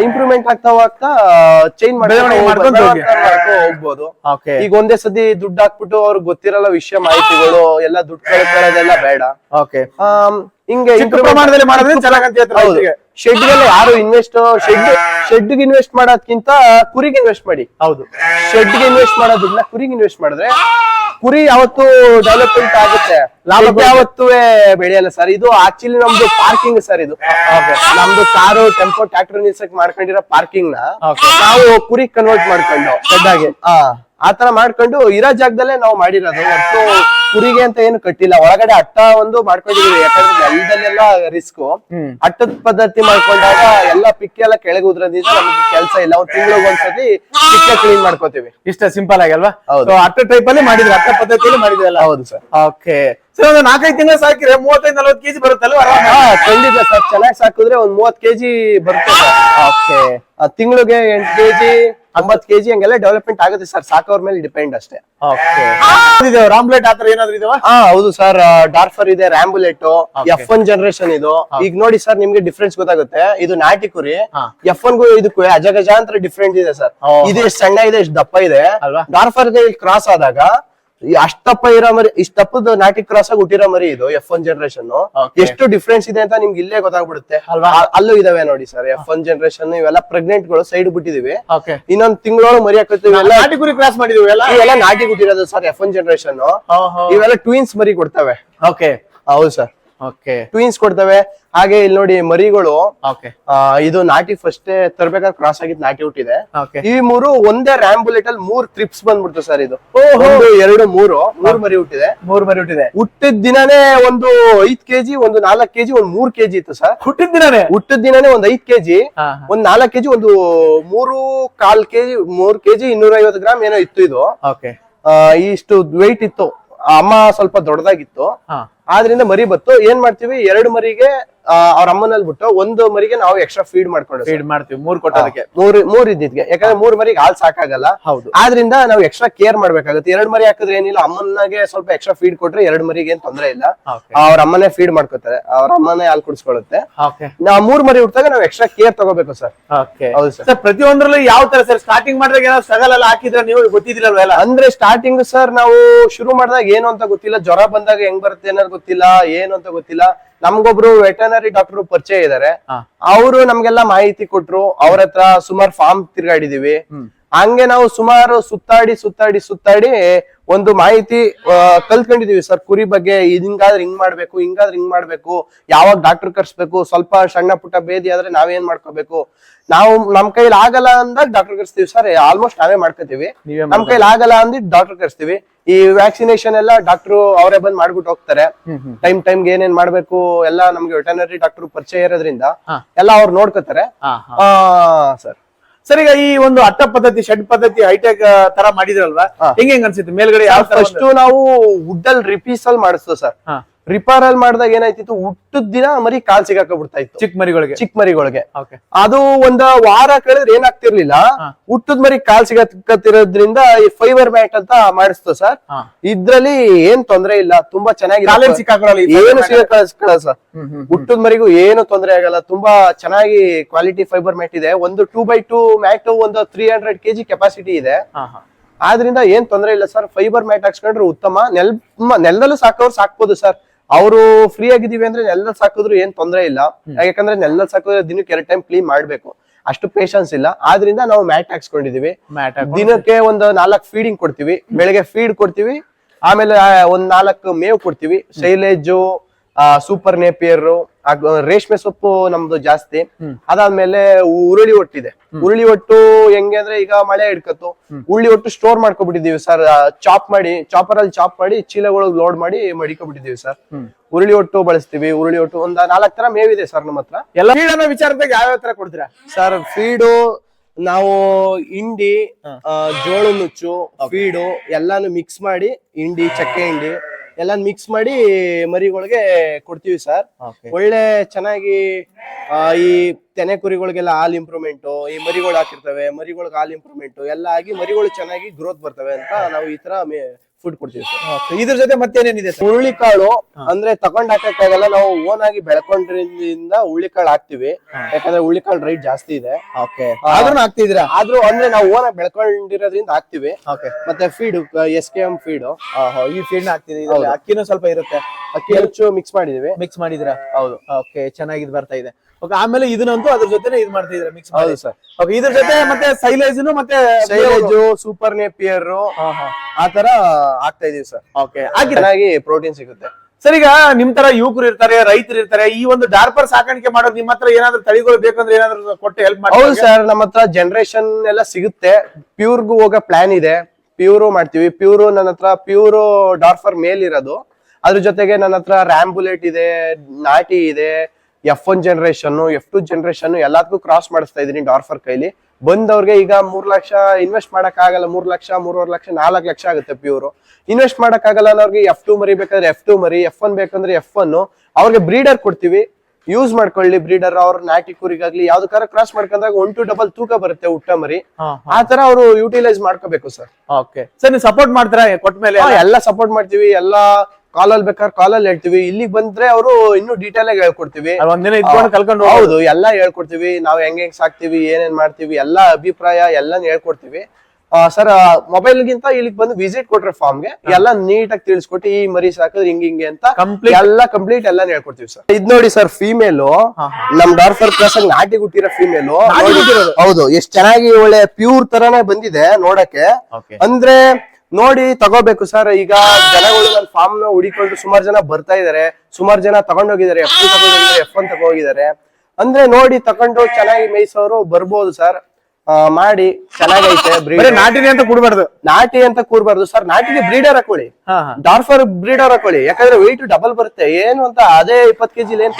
Speaker 1: ಇಂಪ್ರೂವ್ಮೆಂಟ್ ಆಗ್ತಾ ಹೋಗ್ತಾ ಚೇಂಜ್ ಹೋಗ್ಬೋದು.
Speaker 2: ಓಕೆ
Speaker 1: ಈಗ ಒಂದೇ ಸತಿ ದುಡ್ಡು ಹಾಕ್ಬಿಟ್ಟು ಅವ್ರಿಗೆ ಗೊತ್ತಿರಲ್ಲ ವಿಷಯ ಮಾಹಿತಿಗಳು ಎಲ್ಲ ದುಡ್ಡು ಕಳ್ಕೊಳ್ಳೋದೆಲ್ಲ ಬೇಡ.
Speaker 2: ಓಕೆ
Speaker 1: ಹಿಂಗೆ
Speaker 2: ಚಿಕ್ಕ ಪ್ರಮಾಣದಲ್ಲಿ ಮಾಡಿದ್ರೆ ಚೆನ್ನಾಗಂತ ಹೇಳ್ತಾರೆ
Speaker 1: ಹೌದು.
Speaker 2: ಅಲ್ಲಿ
Speaker 1: ಶೆಡ್ ಯಾರು ಇನ್ವೆಸ್ಟ್ ಶೆಡ್ ಶೆಡ್ ಇನ್ವೆಸ್ಟ್ ಮಾಡೋದ್ಕಿಂತ ಕುರಿಗೆ ಇನ್ವೆಸ್ಟ್ ಮಾಡಿ.
Speaker 2: ಹೌದು.
Speaker 1: ಶೆಡ್ಗೆ ಇನ್ವೆಸ್ಟ್ ಮಾಡೋದಿಲ್ಲ ಕುರಿಗೆ ಇನ್ವೆಸ್ಟ್ ಮಾಡಿದ್ರೆ ಕುರಿ ಯಾವತ್ತು ಡೆವಲಪ್ಮೆಂಟ್ ಆಗುತ್ತೆ. ಲಾಭ ಯಾವತ್ತೂ ಬೆಳೆಯಲ್ಲ ಸರ್ ಇದು ಆಕ್ಚುಲಿ ನಮ್ದು ಪಾರ್ಕಿಂಗ್ ಸರ್ ಇದು. ನಮ್ದು ಕಾರು ಟೆಂಪೋ ಟ್ರಾಕ್ಟರ್ ನಿಲ್ಸಕ್ ಮಾಡ್ಕೊಂಡಿರೋ
Speaker 2: ಪಾರ್ಕಿಂಗ್ನ.
Speaker 1: ನಾವು ಕುರಿ ಕನ್ವರ್ಟ್ ಮಾಡ್ಕೊಂಡು. ಶೆಡ್ ಆಗಿ ಆ ತರ ಮಾಡ್ಕೊಂಡು ಇರೋ ಜಾಗದಲ್ಲೇ ನಾವು ಮಾಡಿರೋದು. ಒಟ್ಟು ಕುರಿಗೆ ಅಂತ ಏನು ಕಟ್ಟಿಲ್ಲ. ಒಳಗಡೆ ಅಟ್ಟ ಒಂದು ಮಾಡ್ಕೊಂಡಿದೀವಿ ಯಾಕಂದ್ರೆ ನೆಲದಲ್ಲೆಲ್ಲ ರಿಸ್ಕ್. ಅಟ್ಟದ ಪದ್ಧತಿ ಮಾಡ್ಕೊಂಡಾಗ ಎಲ್ಲ ಪಿಕ್ಕಿ ಎಲ್ಲ ಕೆಳಗೆ ಉದ್ರದಿಂದ ನಮ್ಗೆ ಕೆಲಸ ಇಲ್ಲ. ಒಂದ್ ತಿಂಗಳಿಗೆ ಒಂದ್ಸತಿ ಪಿಕ್ಕ ಕ್ಲೀನ್ ಮಾಡ್ಕೋತೀವಿ.
Speaker 2: ಇಷ್ಟ ಸಿಂಪಲ್ ಆಗಿ ಅಲ್ವಾ? ಅಟ್ಟ ಟೈಪ್ ಅಲ್ಲಿ ಮಾಡಿದ್ರೆ. ಅಟ್ಟ ಪದ್ಧತಿಯಲ್ಲಿ ಮಾಡಿದ್ರಲ್ಲ?
Speaker 1: ಹೌದು ಸರ್.
Speaker 2: ಓಕೆ ಸರ್ ಒಂದು ನಾಲ್ಕೈದು ತಿಂಗಳು ಸಾಕಿದ್ರೆ ಮೂವತ್ತೈದು ನಲ್ವತ್ತು ಕೆಜಿ ಬರುತ್ತಲ್ವಾ
Speaker 1: ಖಂಡಿತ ಸರ್. ಚೆನ್ನಾಗಿ ಸಾಕಿದ್ರೆ ಒಂದ್ ಮೂವತ್ ಕೆಜಿ ಬರುತ್ತೆ
Speaker 2: ಓಕೆ
Speaker 1: ತಿಂಗಳಿಗೆ ಎಂಟು ಕೆಜಿ ಒಂಬತ್ ಕೆಜಿ ಹಂಗೆಲ್ಲ ಡೆವಲಪ್ಮೆಂಟ್ ಆಗುತ್ತೆ ಸರ್ ಸಾಕೋರ್ ಮೇಲೆ ಡಿಪೆಂಡ್ ಅಷ್ಟೇ.
Speaker 2: ರಾಮ್ಲೆಟ್ ಆತರ ಏನಾದ್ರು ಇದಾವ?
Speaker 1: ಹಾ ಹೌದು ಸರ್ ಡಾರ್ಫರ್ ಇದೆ ರಾಂಬುಲೆಟ್ ಎಫ್ ಒನ್ ಜನರೇಷನ್ ಇದು. ಈಗ ನೋಡಿ ಸರ್ ನಿಮ್ಗೆ ಡಿಫ್ರೆನ್ಸ್ ಗೊತ್ತಾಗುತ್ತೆ. ಇದು ನಾಟಿ ಕುರಿ. ಎಫ್ ಒನ್ ಗೂ ಇದಕ್ಕೂ ಅಜಗಜಾಂತರ ಡಿಫ್ರೆಂಟ್ ಇದೆ ಸರ್. ಇದು ಎಷ್ಟು ಸಣ್ಣ ಇದೆ ಎಷ್ಟು ದಪ್ಪ ಇದೆ.
Speaker 2: ಅಲ್ವಾ?
Speaker 1: ಡಾರ್ಫರ್ ಕ್ರಾಸ್ ಆದಾಗ ಈ ಅಷ್ಟಪ್ಪ ಇರೋ ಮರಿ ಇಷ್ಟಪ್ಪದ ನಾಟಿ ಕ್ರಾಸ್ ಆಗಿ ಹುಟ್ಟಿರೋ ಮರಿ ಇದು ಎಫ್ ಒನ್ ಜನರೇಷನ್ ಎಷ್ಟು ಡಿಫ್ರೆನ್ಸ್ ಇದೆ ಅಂತ ನಿಮ್ಗೆ ಇಲ್ಲೇ ಗೊತ್ತಾಗ್ಬಿಡುತ್ತೆ.
Speaker 2: ಅಲ್ವಾ?
Speaker 1: ಅಲ್ಲೂ ಇದಾವೆ ನೋಡಿ ಸರ್ ಎಫ್ ಒನ್ ಜನರೇಷನ್ ಇವೆಲ್ಲ ಪ್ರೆಗ್ನೆಂಟ್ಗಳು ಸೈಡ್ ಬಿಟ್ಟಿದೀವಿ. ಇನ್ನೊಂದ್ ತಿಂಗಳೊಳಗೆ ಮರಿ ಹಾಕತ್ತೀವಿ
Speaker 2: ನಾಟಿ ಕುರಿ ಕ್ರಾಸ್ ಮಾಡಿದೀವಿ ಎಲ್ಲ?
Speaker 1: ಇವೆಲ್ಲ ನಾಟಿ ಹುಟ್ಟಿರೋದು ಸರ್ ಎಫ್ ಒನ್ ಜನರೇಷನ್ ಇವೆಲ್ಲ ಟ್ವಿನ್ಸ್ ಮರಿ ಕೊಡ್ತವೆ.
Speaker 2: ಓಕೆ
Speaker 1: ಹೌದು ಸರ್ ಟ್ವಿನ್ಸ್ ಕೊಡ್ತವೆ. ಹಾಗೆ ಇಲ್ಲಿ ನೋಡಿ ಮರಿಗಳು. ಇದು ನಾಟಿ ಫಸ್ಟ್ ತರ್ಬೇಕಾದ್ರೆ ಕ್ರಾಸ್ ಆಗಿದ್ ನಾಟಿ ಹುಟ್ಟಿದೆ. ಈ ಮೂರು ಒಂದೇ ರಾಂಬುಲೆಟ್ ಅಲ್ಲಿ ಮೂರ್ ಟ್ರಿಪ್ಸ್ ಬಂದ್ಬಿಡ್ತು ಸರ್ ಇದು. ಎರಡು ಮೂರು. ಮೂರ್ ಮರಿ ಹುಟ್ಟಿದೆ.
Speaker 2: ಮೂರ್ ಮರಿ ಹುಟ್ಟಿದೆ.
Speaker 1: ಹುಟ್ಟಿದ ದಿನಾನೇ ಒಂದು ಐದ್ ಕೆಜಿ ಒಂದು ನಾಲ್ಕ್ ಕೆಜಿ ಒಂದ್ ಮೂರ್ ಕೆಜಿ ಇತ್ತು ಸರ್
Speaker 2: ಹುಟ್ಟಿದ ದಿನಾನೇ?
Speaker 1: ಹುಟ್ಟಿದ ದಿನನೇ ಒಂದ್ ಐದ್ ಕೆಜಿ ಒಂದ್ ನಾಲ್ಕ್ ಕೆಜಿ ಒಂದು ಮೂರು ಕಾಲ್ ಕೆಜಿ ಮೂರ್ ಕೆಜಿ ಇನ್ನೂರ ಐವತ್ತು ಗ್ರಾಮ್ ಏನೋ ಇತ್ತು ಇದು. ಇಷ್ಟು ವೆಯ್ಟ್ ಇತ್ತು. ಅಮ್ಮ ಸ್ವಲ್ಪ ದೊಡ್ಡದಾಗಿತ್ತು. ಆದ್ರಿಂದ ಮರಿ ಬತ್ತು ಏನ್ ಮಾಡ್ತೀವಿ? ಎರಡು ಮರಿಗೆ ಅವ್ರ ಅಮ್ಮನಲ್ಲಿ ಬಿಟ್ಟು ಒಂದು ಮರಿಗೆ ನಾವು ಎಕ್ಸ್ಟ್ರಾ ಫೀಡ್ ಮಾಡ್ಕೊಂಡು
Speaker 2: ಫೀಡ್ ಮಾಡ್ತೀವಿ ಮೂರ್ ಕೊಟ್ಟೋದಕ್ಕೆ.
Speaker 1: ಮೂರು ಮೂರ್ ಇದ್ದಿದ್ಗೆ ಯಾಕಂದ್ರೆ ಮೂರ್ ಮರಿಗೆ ಹಾಲ್ ಸಾಕಾಗಲ್ಲ.
Speaker 2: ಹೌದು.
Speaker 1: ಆದ್ರಿಂದ ನಾವು ಎಕ್ಸ್ಟ್ರಾ ಕೇರ್ ಮಾಡ್ಬೇಕಾಗುತ್ತೆ. ಎರಡ್ ಮರಿ ಹಾಕಿದ್ರೆ ಏನಿಲ್ಲ ಅಮ್ಮನಾಗೆ ಸ್ವಲ್ಪ ಎಕ್ಸ್ಟ್ರಾ ಫೀಡ್ ಕೊಟ್ರೆ ಎರಡ್ ಮರಿಗೆ ಏನ್ ತೊಂದ್ರೆ ಇಲ್ಲ. ಅವ್ರ ಅಮ್ಮನೇ ಫೀಡ್ ಮಾಡ್ಕೊತಾರೆ. ಅವ್ರ ಅಮ್ಮನೇ ಹಾಲ್ ಕುಡಿಸ್ಕೊಳ್ಳುತ್ತೆ. ನಾವು ಮೂರ್ ಮರಿ ಹುಟ್ಟಾಗ ನಾವು ಎಕ್ಸ್ಟ್ರಾ ಕೇರ್ ತಗೋಬೇಕು ಸರ್. ಹೌದು ಸರ್.
Speaker 2: ಪ್ರತಿಯೊಂದ್ರಲ್ಲೂ ಯಾವ ತರ ಸರ್? ಸ್ಟಾರ್ಟಿಂಗ್ ಮಾಡಿದಾಗ ಏನಾದ್ರು ಸ್ಟ್ರಗಲ್ ಎಲ್ಲ ಹಾಕಿದ್ರೆ ನೀವು ಗೊತ್ತಿದ್ದಿಲ್ಲ
Speaker 1: ಅಂದ್ರೆ ಸ್ಟಾರ್ಟಿಂಗ್ ಸರ್ ನಾವು ಶುರು ಮಾಡಿದಾಗ ಏನು ಅಂತ ಗೊತ್ತಿಲ್ಲ. ಜ್ವರ ಬಂದಾಗ ಹೆಂಗ್ ಬರುತ್ತೆ ಅನ್ನೋದು ಗೊತ್ತಿಲ್ಲ ಏನು ಅಂತ ಗೊತ್ತಿಲ್ಲ. ನಮ್ಗೊಬ್ರು ವೆಟನರಿ ಡಾಕ್ಟರ್ ಪರಿಚಯ ಇದಾರೆ. ಅವರು ನಮ್ಗೆಲ್ಲ ಮಾಹಿತಿ ಕೊಟ್ರು ಅವ್ರ ಹತ್ರ ಸುಮಾರು ಫಾರ್ಮ್ ತಿರ್ಗಾಡಿದೀವಿ. ಹಂಗೆ ನಾವು ಸುಮಾರು ಸುತ್ತಾಡಿ ಸುತ್ತಾಡಿ ಸುತ್ತಾಡಿ ಒಂದು ಮಾಹಿತಿ ಕಲ್ತ್ಕೊಂಡಿದೀವಿ ಸರ್. ಕುರಿ ಬಗ್ಗೆ ಹಿಂಗಾದ್ರೆ ಹಿಂಗ್ ಮಾಡ್ಬೇಕು ಹಿಂಗಾದ್ರೆ ಹಿಂಗ್ ಮಾಡ್ಬೇಕು. ಯಾವಾಗ ಡಾಕ್ಟರ್ ಕರ್ಸ್ಬೇಕು ಸ್ವಲ್ಪ ಸಣ್ಣ ಪುಟ್ಟ ಬೇದಿ ಆದ್ರೆ ನಾವೇನ್ ಮಾಡ್ಕೋಬೇಕು? ನಾವು ನಮ್ ಕೈಲಿ ಆಗಲ್ಲ ಅಂದಾಗ ಡಾಕ್ಟರ್ ಕರ್ಸ್ತೀವಿ ಸರ್. ಆಲ್ಮೋಸ್ಟ್ ನಾವೇ ಮಾಡ್ಕೋತೀವಿ. ನಮ್ ಕೈಲಿ ಆಗಲ್ಲ ಅಂದಿದ್ ಡಾಕ್ಟರ್ ಕರ್ಸ್ತೀವಿ. ಈ ವ್ಯಾಕ್ಸಿನೇಷನ್ ಎಲ್ಲ ಡಾಕ್ಟರ್ ಅವರೇ ಬಂದ್ ಮಾಡ್ಬಿಟ್ಟು ಹೋಗ್ತಾರೆ. ಟೈಮ್ ಟೈಮ್ ಏನೇನ್ ಮಾಡ್ಬೇಕು ಎಲ್ಲ ನಮ್ಗೆ ವೆಟನರಿ ಡಾಕ್ಟರ್ ಪರಿಚಯ ಇರೋದ್ರಿಂದ. ಎಲ್ಲ ಅವ್ರು ನೋಡ್ಕೋತಾರೆ. ಸರ್.
Speaker 2: ಸರ್ ಈಗ ಈ ಒಂದು ಅಟ್ಟ ಪದ್ಧತಿ ಶೆಡ್ ಪದ್ಧತಿ ಹೈಟೆಕ್ ತರ ಮಾಡಿದ್ರಲ್ವಾ. ಹೆಂಗ್ ಹೆಂಗ್ ಅನ್ಸುತ್ತೆ? ಮೇಲ್ಗಡೆ ಯಾವ
Speaker 1: ಫಸ್ಟ್ ನಾವು ವುಡ್ ಅಲ್ಲಿ ರಿಪೀಸ್ ಅಲ್ಲಿ ಮಾಡಿಸ್ತೇವೆ ಸರ್. ರಿಪೇರ್ ಅಲ್ಲಿ ಮಾಡಿದಾಗ ಏನಾಯ್ತಿತ್ತು? ಹುಟ್ಟದ ದಿನ ಮರಿ ಕಾಲ್ ಸಿಗಾಕೊಂಡ್ಬಿಡ್ತಾ ಇತ್ತು.
Speaker 2: ಚಿಕ್ಕ ಮರಿಗಳಿಗೆ?
Speaker 1: ಚಿಕ್ಕ ಮರಿಗಳಿಗೆ. ಅದು ಒಂದ ವಾರ ಕಳೆದ್ರೆ ಏನಾಗ್ತಿರ್ಲಿಲ್ಲ. ಹುಟ್ಟದ ಮರಿ ಕಾಲ್ ಸಿಗತ್ತಿರೋದ್ರಿಂದ ಈ ಫೈಬರ್ ಮ್ಯಾಟ್ ಅಂತ ಮಾಡಿಸ್ತು ಸರ್ ಇದ್ರಲ್ಲಿ ಏನ್ ತೊಂದ್ರೆ ಇಲ್ಲ. ತುಂಬಾ
Speaker 2: ಚೆನ್ನಾಗಿ
Speaker 1: ಏನು ಸಿಗಲ್ಲ ಸರ್ ಹುಟ್ಟದ ಮರಿಗೂ ಏನು ತೊಂದರೆ ಆಗಲ್ಲ. ತುಂಬಾ ಚೆನ್ನಾಗಿ ಕ್ವಾಲಿಟಿ ಫೈಬರ್ ಮ್ಯಾಟ್ ಇದೆ. ಒಂದು ಟೂ ಬೈ ಟೂ ಮ್ಯಾಟ್ ಒಂದು ತ್ರೀ ಹಂಡ್ರೆಡ್ ಕೆಜಿ ಕೆಪಾಸಿಟಿ ಇದೆ. ಆದ್ರಿಂದ ಏನ್ ತೊಂದರೆ ಇಲ್ಲ ಸರ್ ಫೈಬರ್ ಮ್ಯಾಟ್ ಹಾಕ್ಸ್ಕೊಂಡ್ರೆ ಉತ್ತಮ. ನೆಲ್ ನೆಲದಲ್ಲೂ ಸಾಕೋರು ಸಾಕ್ಬೋದು ಸರ್ ಅವರು ಫ್ರೀ ಆಗಿದೀವಿ ಅಂದ್ರೆ ನೆಲ್ಲ ಸಾಕಿದ್ರು ಏನ್ ತೊಂದರೆ ಇಲ್ಲ. ಯಾಕಂದ್ರೆ ನೆಲ್ಲ ಸಾಕಿದ್ರೆ ದಿನಕ್ಕೆ ಎರಡು ಟೈಮ್ ಕ್ಲೀನ್ ಮಾಡ್ಬೇಕು. ಅಷ್ಟು ಪೇಶನ್ಸ್ ಇಲ್ಲ. ಆದ್ರಿಂದ ನಾವು ಮ್ಯಾಟ್ ಹಾಕ್ಸ್ಕೊಂಡಿದೀವಿ. ದಿನಕ್ಕೆ ಒಂದು ನಾಲ್ಕು ಫೀಡಿಂಗ್ ಕೊಡ್ತೀವಿ. ಬೆಳಗ್ಗೆ ಫೀಡ್ ಕೊಡ್ತೀವಿ. ಆಮೇಲೆ ಒಂದ್ ನಾಲ್ಕು ಮೇವ್ ಕೊಡ್ತೀವಿ. ಶೈಲೇಜು ಸೂಪರ್ ನೇಪಿಯರ್ ರೇಷ್ಮೆ ಸೊಪ್ಪು ನಮ್ದು ಜಾಸ್ತಿ. ಅದಾದ್ಮೇಲೆ ಉರುಳಿ ಒಟ್ಟಿದೆ. ಉರುಳಿ ಒಟ್ಟು ಹೆಂಗೆ ಅಂದ್ರೆ ಈಗ ಮಳೆ ಹಿಡ್ಕತ್ತು. ಉರುಳಿ ಒಟ್ಟು ಸ್ಟೋರ್ ಮಾಡ್ಕೊಬಿಟ್ಟಿದೀವಿ ಸರ್ ಚಾಪ್ ಮಾಡಿ ಚಾಪರ್ ಅಲ್ಲಿ ಚಾಪ್ ಮಾಡಿ ಚೀಲಗಳು ಲೋಡ್ ಮಾಡಿ ಮಡಿಕೊಬಿಟ್ಟಿದೀವಿ ಸರ್. ಉರುಳಿ ಒಟ್ಟು ಬಳಸ್ತೀವಿ. ಉರುಳಿ ಒಟ್ಟು ಒಂದ್ ನಾಲ್ಕ್ ತರ ಮೇವಿದೆ ಸರ್ ನಮ್ಮ ಹತ್ರ
Speaker 2: ಎಲ್ಲ ವಿಚಾರದಾಗ ಯಾವ ತರ ಕೊಡ್ತೀರಾ?
Speaker 1: ಸರ್ ಫೀಡು ನಾವು ಹಿಂಡಿ ಜೋಳ ನುಚ್ಚು ಫೀಡು ಎಲ್ಲಾನು ಮಿಕ್ಸ್ ಮಾಡಿ ಹಿಂಡಿ ಚಕ್ಕೆ ಹಿಂಡಿ ಎಲ್ಲ ಮಿಕ್ಸ್ ಮಾಡಿ ಮರಿಗಳಿಗೆ ಕೊಡ್ತೀವಿ ಸರ್ ಒಳ್ಳೆ ಚೆನ್ನಾಗಿ ಆ, ಈ ತೆನೆ ಕುರಿಗಳಿಗೆಲ್ಲ ಹಾಲ್ ಇಂಪ್ರೂವ್ಮೆಂಟ್ ಈ ಮರಿಗಳು ಹಾಕಿರ್ತವೆ ಮರಿಗಳಿಗೆ ಹಾಲ್ ಇಂಪ್ರೂವ್ಮೆಂಟ್ ಎಲ್ಲ ಆಗಿ ಮರಿಗಳು ಚೆನ್ನಾಗಿ ಗ್ರೋತ್ ಬರ್ತವೆ ಅಂತ ನಾವು ಈ ತರ ಫುಡ್ ಕೊಡ್ತೀವಿ ಸರ್
Speaker 2: ಇದ್ರ ಜೊತೆ ಮತ್ತೇನೇನಿದೆ ಸರ್
Speaker 1: ಹುರುಳಿಕಾಳು ಅಂದ್ರೆ ತಗೊಂಡ್ ಹಾಕಕ್ಕಾಗಲ್ಲ ನಾವು ಓನ್ ಆಗಿ ಬೆಳ್ಕೊಂಡ್ರಿಂದ ಹುರುಳಿಕಾಳು ಹಾಕ್ತಿವಿ. ಯಾಕಂದ್ರೆ ಹುರುಳಿಕಾಳು ರೈಟ್ ಜಾಸ್ತಿ ಇದೆ.
Speaker 2: ಓಕೆ ಆದ್ರೂ ಹಾಕ್ತಿದ್ರ
Speaker 1: ಆದ್ರೂ ಅಂದ್ರೆ ನಾವು ಓನ್ ಆಗಿ ಬೆಳ್ಕೊಂಡಿರೋದ್ರಿಂದ ಹಾಕ್ತಿವಿ.
Speaker 2: ಓಕೆ
Speaker 1: ಮತ್ತೆ feed S K M feed
Speaker 2: ಈ ಫೀಡ್ ಹಾಕ್ತಿದೆ ಅಕ್ಕಿನೂ ಸ್ವಲ್ಪ ಇರುತ್ತೆ.
Speaker 1: ಅಕ್ಕಿ ಹೆಚ್ಚು ಮಿಕ್ಸ್ ಮಾಡಿದೀವಿ
Speaker 2: ಮಿಕ್ಸ್ ಮಾಡಿದ್ರ
Speaker 1: ಹೌದು.
Speaker 2: ಓಕೆ ಚೆನ್ನಾಗಿದ್ ಬರ್ತಾ ಇದೆ. ಓಕೆ ಆಮೇಲೆ ಇದನ್ನಂತೂ ಅದ್ರ ಜೊತೆನೆ ಇದು ಮಾಡ್ತಾ ಇದ್ರೆ ಮಿಕ್ಸ್
Speaker 1: ಹೌದು ಸರ್.
Speaker 2: ಓಕೆ ಇದ್ರ ಜೊತೆ ಮತ್ತೆ ಸೈಲೇಜ್ ಮತ್ತೆ
Speaker 1: ಶೈಲೇಜು ಸೂಪರ್ ನೇಪಿಯರ್
Speaker 2: ಹಾ
Speaker 1: ಆತರ ಆಗ್ತಾ ಇದೀವಿ ಸರ್.
Speaker 2: ಓಕೆ
Speaker 1: ಚೆನ್ನಾಗಿ ಪ್ರೋಟೀನ್ ಸಿಗುತ್ತೆ.
Speaker 2: ಸರ್ ಈಗ ನಿಮ್ ತರ ಯುವಕರು ಇರ್ತಾರೆ ರೈತರು ಇರ್ತಾರೆ ಈ ಒಂದು ಡಾರ್ಪರ್ ಸಾಕಾಣಿಕೆ ಮಾಡೋದು ನಿಮ್ಮ ಹತ್ರ ಏನಾದ್ರು ತಳಿಗಳು ಬೇಕಂದ್ರೆ ಏನಾದ್ರು ಕೊಟ್ಟು ಹೆಲ್ಪ್
Speaker 1: ಹೌದು ಸರ್ ನಮ್ಮ ಹತ್ರ ಜನರೇಷನ್ ಎಲ್ಲ ಸಿಗುತ್ತೆ. ಪ್ಯೂರ್ಗೂ ಹೋಗೋ ಪ್ಲಾನ್ ಇದೆ. ಪ್ಯೂರು ಮಾಡ್ತೀವಿ. ಪ್ಯೂರು ನನ್ನ ಹತ್ರ ಪ್ಯೂರು ಡಾರ್ಫರ್ ಮೇಲ್ ಇರೋದು ಅದ್ರ ಜೊತೆಗೆ ನನ್ನ ಹತ್ರ ರ್ಯಾಂಬುಲೆಟ್ ಇದೆ ನಾಟಿ ಇದೆ F one generation F two generation ಎಲ್ಲದಕ್ಕೂ ಕ್ರಾಸ್ ಮಾಡಿಸ್ತಾ ಇದೀನಿ ಡಾರ್ಫರ್ ಕೈಲಿ. ಬಂದವ್ರಿಗೆ ಈಗ ಮೂರ್ ಲಕ್ಷ ಇನ್ವೆಸ್ಟ್ ಮಾಡಕ್ ಆಗಲ್ಲ ಮೂರ್ ಲಕ್ಷ ಮೂರುವರೆ ಲಕ್ಷ ನಾಲ್ಕು ಲಕ್ಷ ಆಗುತ್ತೆ ಪ್ಯೂರ್ ಇನ್ವೆಸ್ಟ್ ಮಾಡಕ್ ಆಗಲ್ಲ ಅನ್ನೋರ್ಗೆ ಎಫ್ ಟು ಮರಿ ಬೇಕಾದ್ರೆ ಎಫ್ ಟು ಮರಿ ಎಫ್ ಒನ್ ಬೇಕಂದ್ರೆ ಎಫ್ ಒನ್. ಅವ್ರಿಗೆ ಬ್ರೀಡರ್ ಕೊಡ್ತೀವಿ. ಯೂಸ್ ಮಾಡ್ಕೊಳ್ಳಿ ಬ್ರೀಡರ್ ಅವ್ರ ನಾಟಿ ಕುರಿಗಾಗ್ಲಿ ಯಾವ್ದಕ್ಕಾರ ಕ್ರಾಸ್ ಮಾಡ್ಕೊಂಡಾಗ ಒನ್ ಟು ಡಬಲ್ ತೂಕ ಬರುತ್ತೆ ಉಟ್ಟ ಮರಿ. ಆ ತರ ಅವರು ಯುಟಿಲೈಸ್ ಮಾಡ್ಕೋಬೇಕು ಸರ್
Speaker 2: ಓಕೆ ಸರ್ ನೀವು ಸಪೋರ್ಟ್ ಮಾಡ್ತೀರಾ? ಕೊಟ್ಟ ಮೇಲೆ
Speaker 1: ಎಲ್ಲ? ಸಪೋರ್ಟ್ ಮಾಡ್ತೀವಿ ಎಲ್ಲಾ ಕಾಲಲ್ಲಿ ಬೇಕಾದ್ರೆ ಕಾಲಲ್ಲಿ ಹೇಳ್ತೀವಿ. ಇಲ್ಲಿಗೆ ಬಂದ್ರೆ ಅವರು ಇನ್ನು ಡೀಟೇಲ್ ಆಗಿ ಹೇಳ್ಕೊಡ್ತೀವಿ.
Speaker 2: ಒಂದಿನ ಕಲ್ಕೊಂಡು
Speaker 1: ಹೌದು ಎಲ್ಲ ಹೇಳ್ಕೊಡ್ತೀವಿ. ನಾವ್ ಹೆಂಗ್ ಹೆಂಗ್ ಸಾಕ್ತಿವಿ ಏನೇನ್ ಮಾಡ್ತೀವಿ ಎಲ್ಲಾ ಅಭಿಪ್ರಾಯ ಎಲ್ಲಾನು ಹೇಳ್ಕೊಡ್ತೀವಿ. ಸರ್ ಮೊಬೈಲ್ ಗಿಂತ ಇಲ್ಲಿಗೆ ಬಂದು ವಿಸಿಟ್ ಕೊಟ್ರೆ ಫಾರ್ಮ್ಗೆ ಎಲ್ಲ ನೀಟಾಗಿ ತಿಳಿಸ್ಕೊಟ್ಟು ಈ ಮರಿ ಸಾಕಿದ್ರೆ ಹಿಂಗ ಹಿಂಗೆ ಅಂತ
Speaker 2: ಕಂಪ್ಲೀಟ್
Speaker 1: ಎಲ್ಲ ಕಂಪ್ಲೀಟ್ ಎಲ್ಲಾನು ಹೇಳ್ಕೊಡ್ತೀವಿ ಸರ್. ಇದ್ ನೋಡಿ ಸರ್ ಫೀಮೇಲು ನಮ್ ಡಾರ್ಫರ್ ಕ್ಲಾಸ್ ಆಗಿ ನಾಟಿ ಹುಟ್ಟಿರೋ ಫೀಮೇಲು
Speaker 2: ನಾಟಿ
Speaker 1: ಹೌದು ಎಷ್ಟ್ ಚೆನ್ನಾಗಿ ಒಳ್ಳೆ ಪ್ಯೂರ್ ತರಾನೇ ಬಂದಿದೆ ನೋಡಕ್ಕೆ. ಅಂದ್ರೆ ನೋಡಿ, ತಗೋಬೇಕು ಸರ್. ಈಗ ಜನಗಳು ನನ್ನ ಫಾರ್ಮ್ನ ಹುಡಿಕೊಂಡು ಸುಮಾರು ಜನ ಬರ್ತಾ ಇದಾರೆ. ಸುಮಾರು ಜನ ತಗೊಂಡೋಗಿದ್ದಾರೆ ಎಫ್ ಒನ್ ತಗೊಂಡೋಗಿದ್ದಾರೆ ಎಫ್ ಒನ್ ತಗೋಗಿದ್ದಾರೆ ಅಂದ್ರೆ ನೋಡಿ, ತಗೊಂಡು ಚೆನ್ನಾಗಿ ಮೇಯಿಸೋರು ಬರ್ಬೋದು ಸರ್. ಮಾಡಿ ಚೆನ್ನಾಗೈತೆ
Speaker 2: ಬರೀ ನಾಟಿನಿ ಅಂತ ಕೂಡಬಾರ್ದು.
Speaker 1: ನಾಟಿ ಅಂತ ಕೂರ್ಬಾರ್ದು ಸರ್ ನಾಟಿಗೆ ಬ್ರೀಡರ್ ಹಾಕೊಳ್ಳಿ. ಡಾರ್ಫರ್ ಬ್ರೀಡರ್ ಹಾಕೊಳ್ಳಿ. ಯಾಕಂದ್ರೆ ವೆಯ್ಟ್ ಡಬಲ್ ಬರುತ್ತೆ. ಏನು ಅಂತ ಅದೇ ಇಪ್ಪತ್ ಕೆಜಿ ಏನ್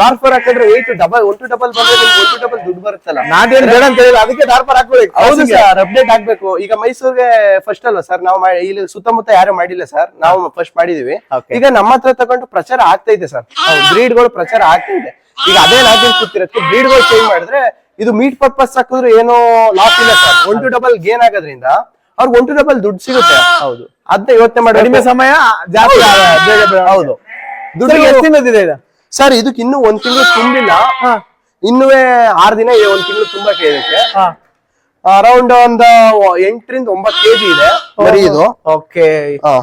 Speaker 1: ಡಾರ್ಫರ್ ಹಾಕಿದ್ರೆ weight double one to double ಬಂದ್ರೆ ನಿಮ್ಗೆ ಒನ್ ಟು ಡಬಲ್ ದುಡ್ಡು ಬರುತ್ತಲ್ಲ.
Speaker 2: ನಾಟಿ ಬೇಡ ಅಂತ ಹೇಳಿಲ್ಲ ಅದಕ್ಕೆ ಡಾರ್ಫರ್ ಹಾಕೊಳ್ಳಿ.
Speaker 1: ಹೌದು ಸರ್. ಅಪ್ಡೇಟ್ ಆಗ್ಬೇಕು. ಈಗ ಮೈಸೂರಿಗೆ ಫಸ್ಟ್ ಅಲ್ವಾ ಸರ್ ನಾವು ಇಲ್ಲಿ ಸುತ್ತಮುತ್ತ ಯಾರು ಮಾಡಿಲ್ಲ ಸರ್ ನಾವು ಫಸ್ಟ್ ಮಾಡಿದೀವಿ. ಈಗ ನಮ್ಮ ಹತ್ರ ತಗೊಂಡು ಪ್ರಚಾರ ಇದೆ ಸರ್ ಬ್ರೀಡ್ಗಳು ಪ್ರಚಾರ ಆಗ್ತೈತೆ ಈಗ ಅದೇ ನಾಟಿ ಕೂತಿರತ್ತೆ ಬ್ರೀಡ್ಗಳು ಚೇಂಜ್ ಮಾಡಿದ್ರೆ ಇದು ಮೀಟ್ ಪರ್ಪಸ್ ಹಾಕಿದ್ರೆ ಏನೋ ಲಾಸ್ ಇಲ್ಲ sir one to double gain ಆಗೋದ್ರಿಂದ ಅವ್ರಿಗೆ ಒನ್ ಟು ಡಬಲ್ ದುಡ್ಡು ಸಿಗುತ್ತೆ.
Speaker 2: ಹೌದು.
Speaker 1: ಅದನ್ನ ಯೋಚನೆ
Speaker 2: ಕಡಿಮೆ
Speaker 1: ಮಾಡಿ
Speaker 2: ಸಮಯ ಜಾಸ್ತಿ
Speaker 1: ಹೌದು.
Speaker 2: ದುಡ್ಡು ಎಷ್ಟು ತಿನ್ನೋದಿದೆ ಇದು?
Speaker 1: ಸರ್ ಇದಕ್ಕೆ ಇನ್ನು ಒಂದ್ ತಿಂಗಳು ತುಂಬಿಲ್ಲ.
Speaker 2: ಇನ್ನು
Speaker 1: ಇನ್ನುವೇ ಆರ್ ದಿನ ಇದೆ ಒಂದ್ ತಿಂಗಳು ತುಂಬಾ
Speaker 2: ಕೇಳಕ್ಕೆ
Speaker 1: ಅರೌಂಡ್ ಒಂದ್ ಎಂಟರಿಂದ ಒಂಬತ್ತು ಕೆಜಿ ಇದೆ ಮರಿ ಇದು.
Speaker 2: ಓಕೆ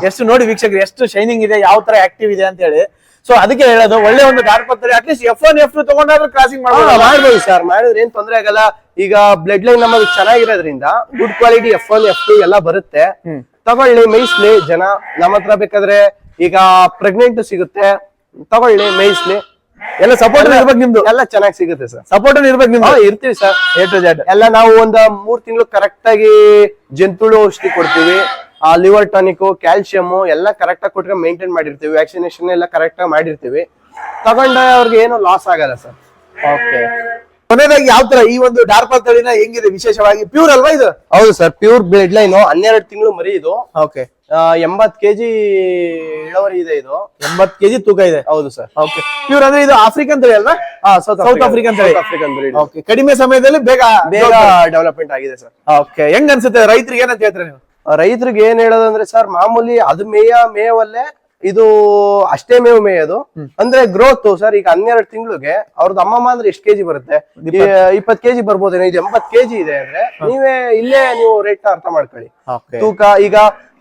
Speaker 2: ಎಷ್ಟು ನೋಡಿ ವೀಕ್ಷಕರು ಎಷ್ಟು ಶೈನಿಂಗ್ ಇದೆ ಯಾವ ತರ ಆಕ್ಟಿವ್ ಇದೆ ಅಂತ ಹೇಳಿ ಸೊ ಅದಕ್ಕೆ ಹೇಳೋದು ಒಳ್ಳೆ ಒಂದು ದಾರ್ಪತ್ರೆ at least F one F two ತಗೊಂಡಾದ್ರೂ crossing
Speaker 1: ಮಾಡಬಹುದು
Speaker 2: ಮಾಡ್ಬೋದು.
Speaker 1: ಮಾಡ್ಬೋದು ಸರ್ ಮಾಡಿದ್ರೆ ಏನ್ ತೊಂದ್ರೆ ಆಗಲ್ಲ. ಈಗ ಬ್ಲಡ್ ಲೈನ್ ನಮ್ಮದು ಚೆನ್ನಾಗಿರೋದ್ರಿಂದ good quality F one F two ಎಲ್ಲ ಬರುತ್ತೆ. ತಗೊಳ್ಳಿ ಮೇಯಿಸ್ಲಿ ಜನ ನಮ್ಮ ಹತ್ರ ಬೇಕಾದ್ರೆ ಈಗ ಪ್ರೆಗ್ನೆಂಟ್ ಸಿಗುತ್ತೆ. ತಗೊಳ್ಳಿ ಮೇಯಿಸ್ಲಿ
Speaker 2: ಎಲ್ಲ ಸಪೋರ್ಟ್ ಇರ್ಬೇಕು ನಿಮ್ದು.
Speaker 1: ಎಲ್ಲ ಚೆನ್ನಾಗಿ ಸಿಗುತ್ತೆ ಸರ್
Speaker 2: ಸಪೋರ್ಟ್ ಇರ್ಬೇಕು ನಿಮ್ದು.
Speaker 1: ಇರ್ತೀವಿ ಸರ್
Speaker 2: ಎ ಟು ಜೆಡ್
Speaker 1: ಎಲ್ಲ ನಾವು ಒಂದ್ ಮೂರ್ ತಿಂಗಳು ಕರೆಕ್ಟ್ ಆಗಿ ಜಂತುಳು ಔಷಧಿ ಕೊಡ್ತೀವಿ. ಲಿವರ್ ಟಾನಿಕ್ ಕ್ಯಾಲ್ಸಿಯಂ ಎಲ್ಲ ಕರೆಕ್ಟ್ ಆಗಿ ಕೊಟ್ಕೊಂಡು ಮೇಂಟೈನ್ ಮಾಡಿರ್ತೀವಿ. ವ್ಯಾಕ್ಸಿನೇಷನ್ ಎಲ್ಲ ಕರೆಕ್ಟ್ ಆಗಿ ಮಾಡಿರ್ತೀವಿ. ತಗೊಂಡ ಅವ್ರಿಗೆ ಏನು ಲಾಸ್ ಆಗಲ್ಲ ಸರ್
Speaker 2: ಓಕೆ ಕೊನೆಯದಾಗಿ ಯಾವ ತರ ಈ ಒಂದು ಡಾರ್ಪಲ್ ತಳಿನ ಹೆಂಗಿದೆ ವಿಶೇಷವಾಗಿ? ಪ್ಯೂರ್ ಅಲ್ವಾ ಇದು?
Speaker 1: ಹೌದು ಸರ್ ಪ್ಯೂರ್ ಬ್ಲಡ್ ಲೈನ್ ಹನ್ನೆರಡು ತಿಂಗಳು ಮರಿ ಇದು.
Speaker 2: ಓಕೆ
Speaker 1: ಎಂಬತ್ ಕೆಜಿ ಇಳುವರಿ ಇದೆ ಇದು.
Speaker 2: ಎಂಬತ್ ಕೆಜಿ ತೂಕ ಇದೆ?
Speaker 1: ಹೌದು ಸರ್
Speaker 2: ಓಕೆ ಪ್ಯೂರ್ ಅಂದ್ರೆ ಇದು ಆಫ್ರಿಕನ್ ತಳಿ ಅಲ್ವಾ?
Speaker 1: ಸೌತ್
Speaker 2: ಆಫ್ರಿಕನ್ ತಳಿ.
Speaker 1: ಆಫ್ರಿಕನ್ ಬ್ರೀಡ್
Speaker 2: ಓಕೆ ಕಡಿಮೆ ಸಮಯದಲ್ಲಿ ಬೇಗ
Speaker 1: ಬೇಗ ಡೆವಲಪ್ಮೆಂಟ್ ಆಗಿದೆ ಸರ್
Speaker 2: ಓಕೆ ಹೆಂಗ್ ಅನ್ಸುತ್ತೆ ರೈತರಿಗೆ ಏನಂತ ಹೇಳ್ತಾರೆ ನೀವು?
Speaker 1: ರೈತರಿಗೆ ಏನ್ ಹೇಳೋದಂದ್ರೆ ಸರ್ ಮಾಮೂಲಿ ಅದು ಮೇಯ ಮೇವಲ್ಲೇ ಇದು ಅಷ್ಟೇ ಮೇವು ಮೇಯೋದು. ಅಂದ್ರೆ ಗ್ರೋತ್ ಸರ್ ಈಗ ಹನ್ನೆರಡು ತಿಂಗಳಿಗೆ ಅವ್ರದ್ದು ಅಮ್ಮಮ್ಮ ಅಂದ್ರೆ ಎಷ್ಟು ಕೆಜಿ ಬರುತ್ತೆ. ಇಪ್ಪತ್ ಕೆಜಿ ಬರ್ಬೋದೇನೋ ಇದು ಎಂಬತ್ ಕೆಜಿ ಇದೆ ಅಂದ್ರೆ ನೀವೇ ಇಲ್ಲೇ ನೀವು ರೇಟ್ ಅರ್ಥ ಮಾಡ್ಕೊಳ್ಳಿ. ತೂಕ ಈಗ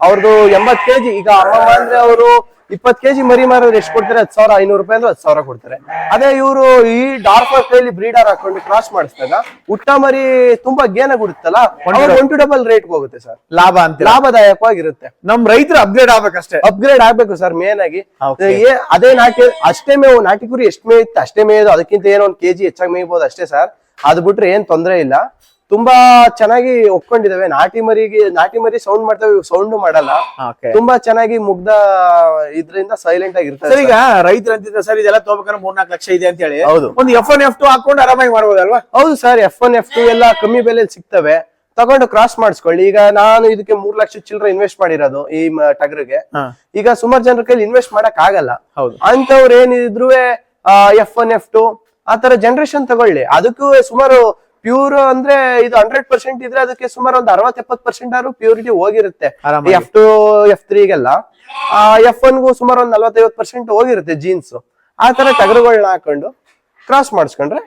Speaker 1: ಅವ್ರದ್ದು ಎಂಬತ್ ಕೆಜಿ ಈಗ ಅಮ್ಮಮ್ಮ ಅಂದ್ರೆ ಅವರು ಇಪ್ಪತ್ ಕೆಜಿ ಮರಿ ಮಾರಿದ್ರೆ ಎಷ್ಟು ಕೊಡ್ತಾರೆ? ಹತ್ತು ಸಾವಿರ ಐನೂರು ರೂಪಾಯಿ ಅಂದ್ರೆ ಹತ್ತು ಸಾವಿರ ಕೊಡ್ತಾರೆ. ಅದೇ ಇವರು ಈ ಡಾರ್ಫರ್ ಕೈಲಿ ಬ್ರೀಡರ್ ಹಾಕೊಂಡು ಕ್ರಾಸ್ ಮಾಡಿಸಿದಾಗ ಹುಟ್ಟ ಮರಿ ತುಂಬಾ ಗೇನ ಬಿಡುತ್ತಲ್ಲ ಒನ್ ಟು ಡಬಲ್ ರೇಟ್ ಹೋಗುತ್ತೆ ಸರ್.
Speaker 2: ಲಾಭ ಅಂತ
Speaker 1: ಲಾಭದಾಯಕವಾಗಿರುತ್ತೆ
Speaker 2: ನಮ್ ರೈತರು ಅಪ್ಗ್ರೇಡ್ ಆಗ್ಬೇಕಷ್ಟೇ.
Speaker 1: ಅಪ್ಗ್ರೇಡ್ ಆಗ್ಬೇಕು ಸರ್ ಮೇನ್ ಆಗಿ. ಅದೇ ನಾಟಿ ಅಷ್ಟೇ ಮೇವು ನಾಟಿ ಕುರಿ ಎಷ್ಟು ಮೇಯುತ್ತೆ ಅಷ್ಟೇ ಮೇಯೋದು ಅದಕ್ಕಿಂತ ಏನೋ ಒಂದ್ ಕೆಜಿ ಹೆಚ್ಚಾಗಿ ಮೇಯ್ಬೋದು ಅಷ್ಟೇ ಸರ್. ಅದ್ ಬಿಟ್ರೆ ಏನ್ ತೊಂದ್ರೆ ಇಲ್ಲ. ತುಂಬಾ ಚೆನ್ನಾಗಿ ಒಪ್ಕೊಂಡಿದಾವೆ ನಾಟಿ ಮರಿಗೆ ನಾಟಿ ಮರಿ ಸೌಂಡ್ ಮಾಡ್ತಾವೆ ಸೌಂಡ್ ಮಾಡಲ್ಲ. ತುಂಬಾ ಚೆನ್ನಾಗಿ ಮುಗ್ಧ ಇದ್ರಿಂದ ಸೈಲೆಂಟ್ ಆಗಿರ್ತದೆ
Speaker 2: ಸರ್ ಈಗ ರೈತರು ಅಂತಿದ್ರೆ ಸರ್ ಇದೆಲ್ಲ ತಗೋಬೇಕಾದ್ರೆ ಮೂರ್ನಾಲ್ಕು ಲಕ್ಷ ಇದೆ ಅಂತ ಹೇಳಿ
Speaker 1: ಹೌದು.
Speaker 2: ಒಂದು ಎಫ್ ಒನ್ ಎಫ್ ಟು ಹಾಕೊಂಡು ಆರಾಮಾಗಿ ಮಾಡ್ಬೋದಲ್ವಾ?
Speaker 1: ಹೌದು sir F one F two ಎಲ್ಲ ಕಮ್ಮಿ ಬೆಲೆ ಸಿಗ್ತವೆ. ತಗೊಂಡು ಕ್ರಾಸ್ ಮಾಡಿಸ್ಕೊಳ್ಳಿ. ಈಗ ನಾನು ಇದಕ್ಕೆ ಮೂರ್ ಲಕ್ಷ ಚಿಲ್ಲರೆ ಇನ್ವೆಸ್ಟ್ ಮಾಡಿರೋದು ಈ ಟಗ್ರಿಗೆ. ಈಗ ಸುಮಾರು ಜನರ ಕೈಲಿ ಇನ್ವೆಸ್ಟ್ ಮಾಡಕ್ ಆಗಲ್ಲ
Speaker 2: ಹೌದು
Speaker 1: ಅಂತವ್ರು ಏನಿದ್ರು ಎಫ್ ಒನ್ ಎಫ್ ಟು ಆತರ ತರ ಜನರೇಷನ್ ತಗೊಳ್ಳಿ. ಅದಕ್ಕೂ ಸುಮಾರು ಪ್ಯೂರ್ ಅಂದ್ರೆ ಇದು ಹಂಡ್ರೆಡ್ ಪರ್ಸೆಂಟ್ ಇದ್ರೆ ಅದಕ್ಕೆ ಸುಮಾರು ಒಂದು ಅರವತ್ ಎಪ್ಪತ್ ಪರ್ಸೆಂಟ್ ಆದ್ರೂ ಪ್ಯೂರಿಟಿ ಹೋಗಿರುತ್ತೆ. ಎಫ್ ಟು ಎಫ್ ತ್ರೀಗೆಲ್ಲ ಎಫ್ ಒನ್ಗೂ ಸುಮಾರು ಒಂದ್ ನಲ್ವತ್ತೈವತ್ ಪರ್ಸೆಂಟ್ ಹೋಗಿರುತ್ತೆ ಜೀನ್ಸ್ ಆ ತರ ಟಗರುಗಳನ್ನ ಹಾಕೊಂಡು ಕ್ರಾಸ್ ಮಾಡಿಸ್ಕೊಂಡ್ರೆ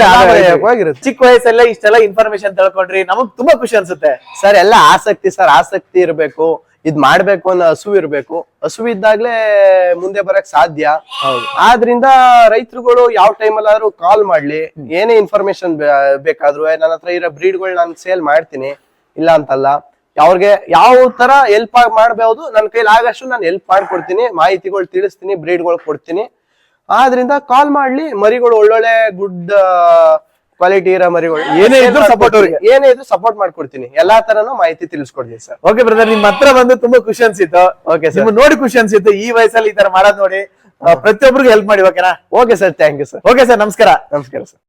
Speaker 1: ಲಾಭದಾಯಕವಾಗಿರುತ್ತೆ
Speaker 2: ಚಿಕ್ಕ ವಯಸ್ಸಲ್ಲೇ ಇಷ್ಟೆಲ್ಲ ಇನ್ಫಾರ್ಮೇಶನ್ ತಿಳ್ಕೊಂಡ್ರಿ ನಮಗ್ ತುಂಬಾ ಖುಷಿ ಅನ್ಸುತ್ತೆ.
Speaker 1: ಸರ್ ಎಲ್ಲ ಆಸಕ್ತಿ ಸರ್ ಆಸಕ್ತಿ ಇರ್ಬೇಕು. ಇದ್ ಮಾಡ್ಬೇಕು ಅನ್ನೋ ಹಸು ಇರ್ಬೇಕು. ಹಸು ಇದ್ದಾಗ್ಲೇ ಮುಂದೆ ಬರಕ್ ಸಾಧ್ಯ. ಆದ್ರಿಂದ ರೈತರುಗಳು ಯಾವ ಟೈಮ್ ಅಲ್ಲಾದ್ರೂ ಕಾಲ್ ಮಾಡ್ಲಿ. ಏನೇ ಇನ್ಫಾರ್ಮೇಶನ್ ಬೇಕಾದ್ರು ನನ್ನ ಹತ್ರ ಇರೋ ಬ್ರೀಡ್ಗಳು ನಾನು ಸೇಲ್ ಮಾಡ್ತೀನಿ. ಇಲ್ಲ ಅಂತಲ್ಲ. ಅವ್ರಿಗೆ ಯಾವ ತರ ಹೆಲ್ಪ್ ಮಾಡ್ಬೋದು ನನ್ನ ಕೈಲಿ ಆಗಷ್ಟು ನಾನು ಹೆಲ್ಪ್ ಮಾಡ್ಕೊಡ್ತೀನಿ. ಮಾಹಿತಿಗಳು ತಿಳಿಸ್ತೀನಿ ಬ್ರೀಡ್ಗಳು ಕೊಡ್ತೀನಿ. ಆದ್ರಿಂದ ಕಾಲ್ ಮಾಡ್ಲಿ. ಮರಿಗಳು ಒಳ್ಳೊಳ್ಳೆ ಗುಡ್ ಕ್ವಾಲಿಟಿ ಇರೋ ಮರಿಗಳು.
Speaker 2: ಏನೇ ಇದ್ರೂ ಸಪೋರ್ಟ್ ಅವ್ರಿಗೆ.
Speaker 1: ಏನೇ ಇದ್ರು ಸಪೋರ್ಟ್ ಮಾಡ್ಕೊಡ್ತೀನಿ. ಎಲ್ಲಾ ತರನು ಮಾಹಿತಿ ತಿಳಿಸ್ಕೊಡ್ತೀನಿ ಸರ್.
Speaker 2: ಓಕೆ ಬ್ರದರ್ ನಿಮ್ ಹತ್ರ ಬಂದು ತುಂಬಾ ಖುಷಿ ಅನ್ಸಿತ್ತು.
Speaker 1: ಓಕೆ ಸರ್
Speaker 2: ನೋಡಿ ಖುಷಿ ಅನ್ಸಿತ್ತು ಈ ವಯಸ್ಸಲ್ಲಿ ಈ ತರ ಮಾಡೋದ್ ನೋಡಿ. ಪ್ರತಿಯೊಬ್ಬರಿಗೂ ಹೆಲ್ಪ್ ಮಾಡಿ ಓಕೆನಾ
Speaker 1: okay sir thank you sir
Speaker 2: okay sir ನಮಸ್ಕಾರ.
Speaker 1: ನಮಸ್ಕಾರ ಸರ್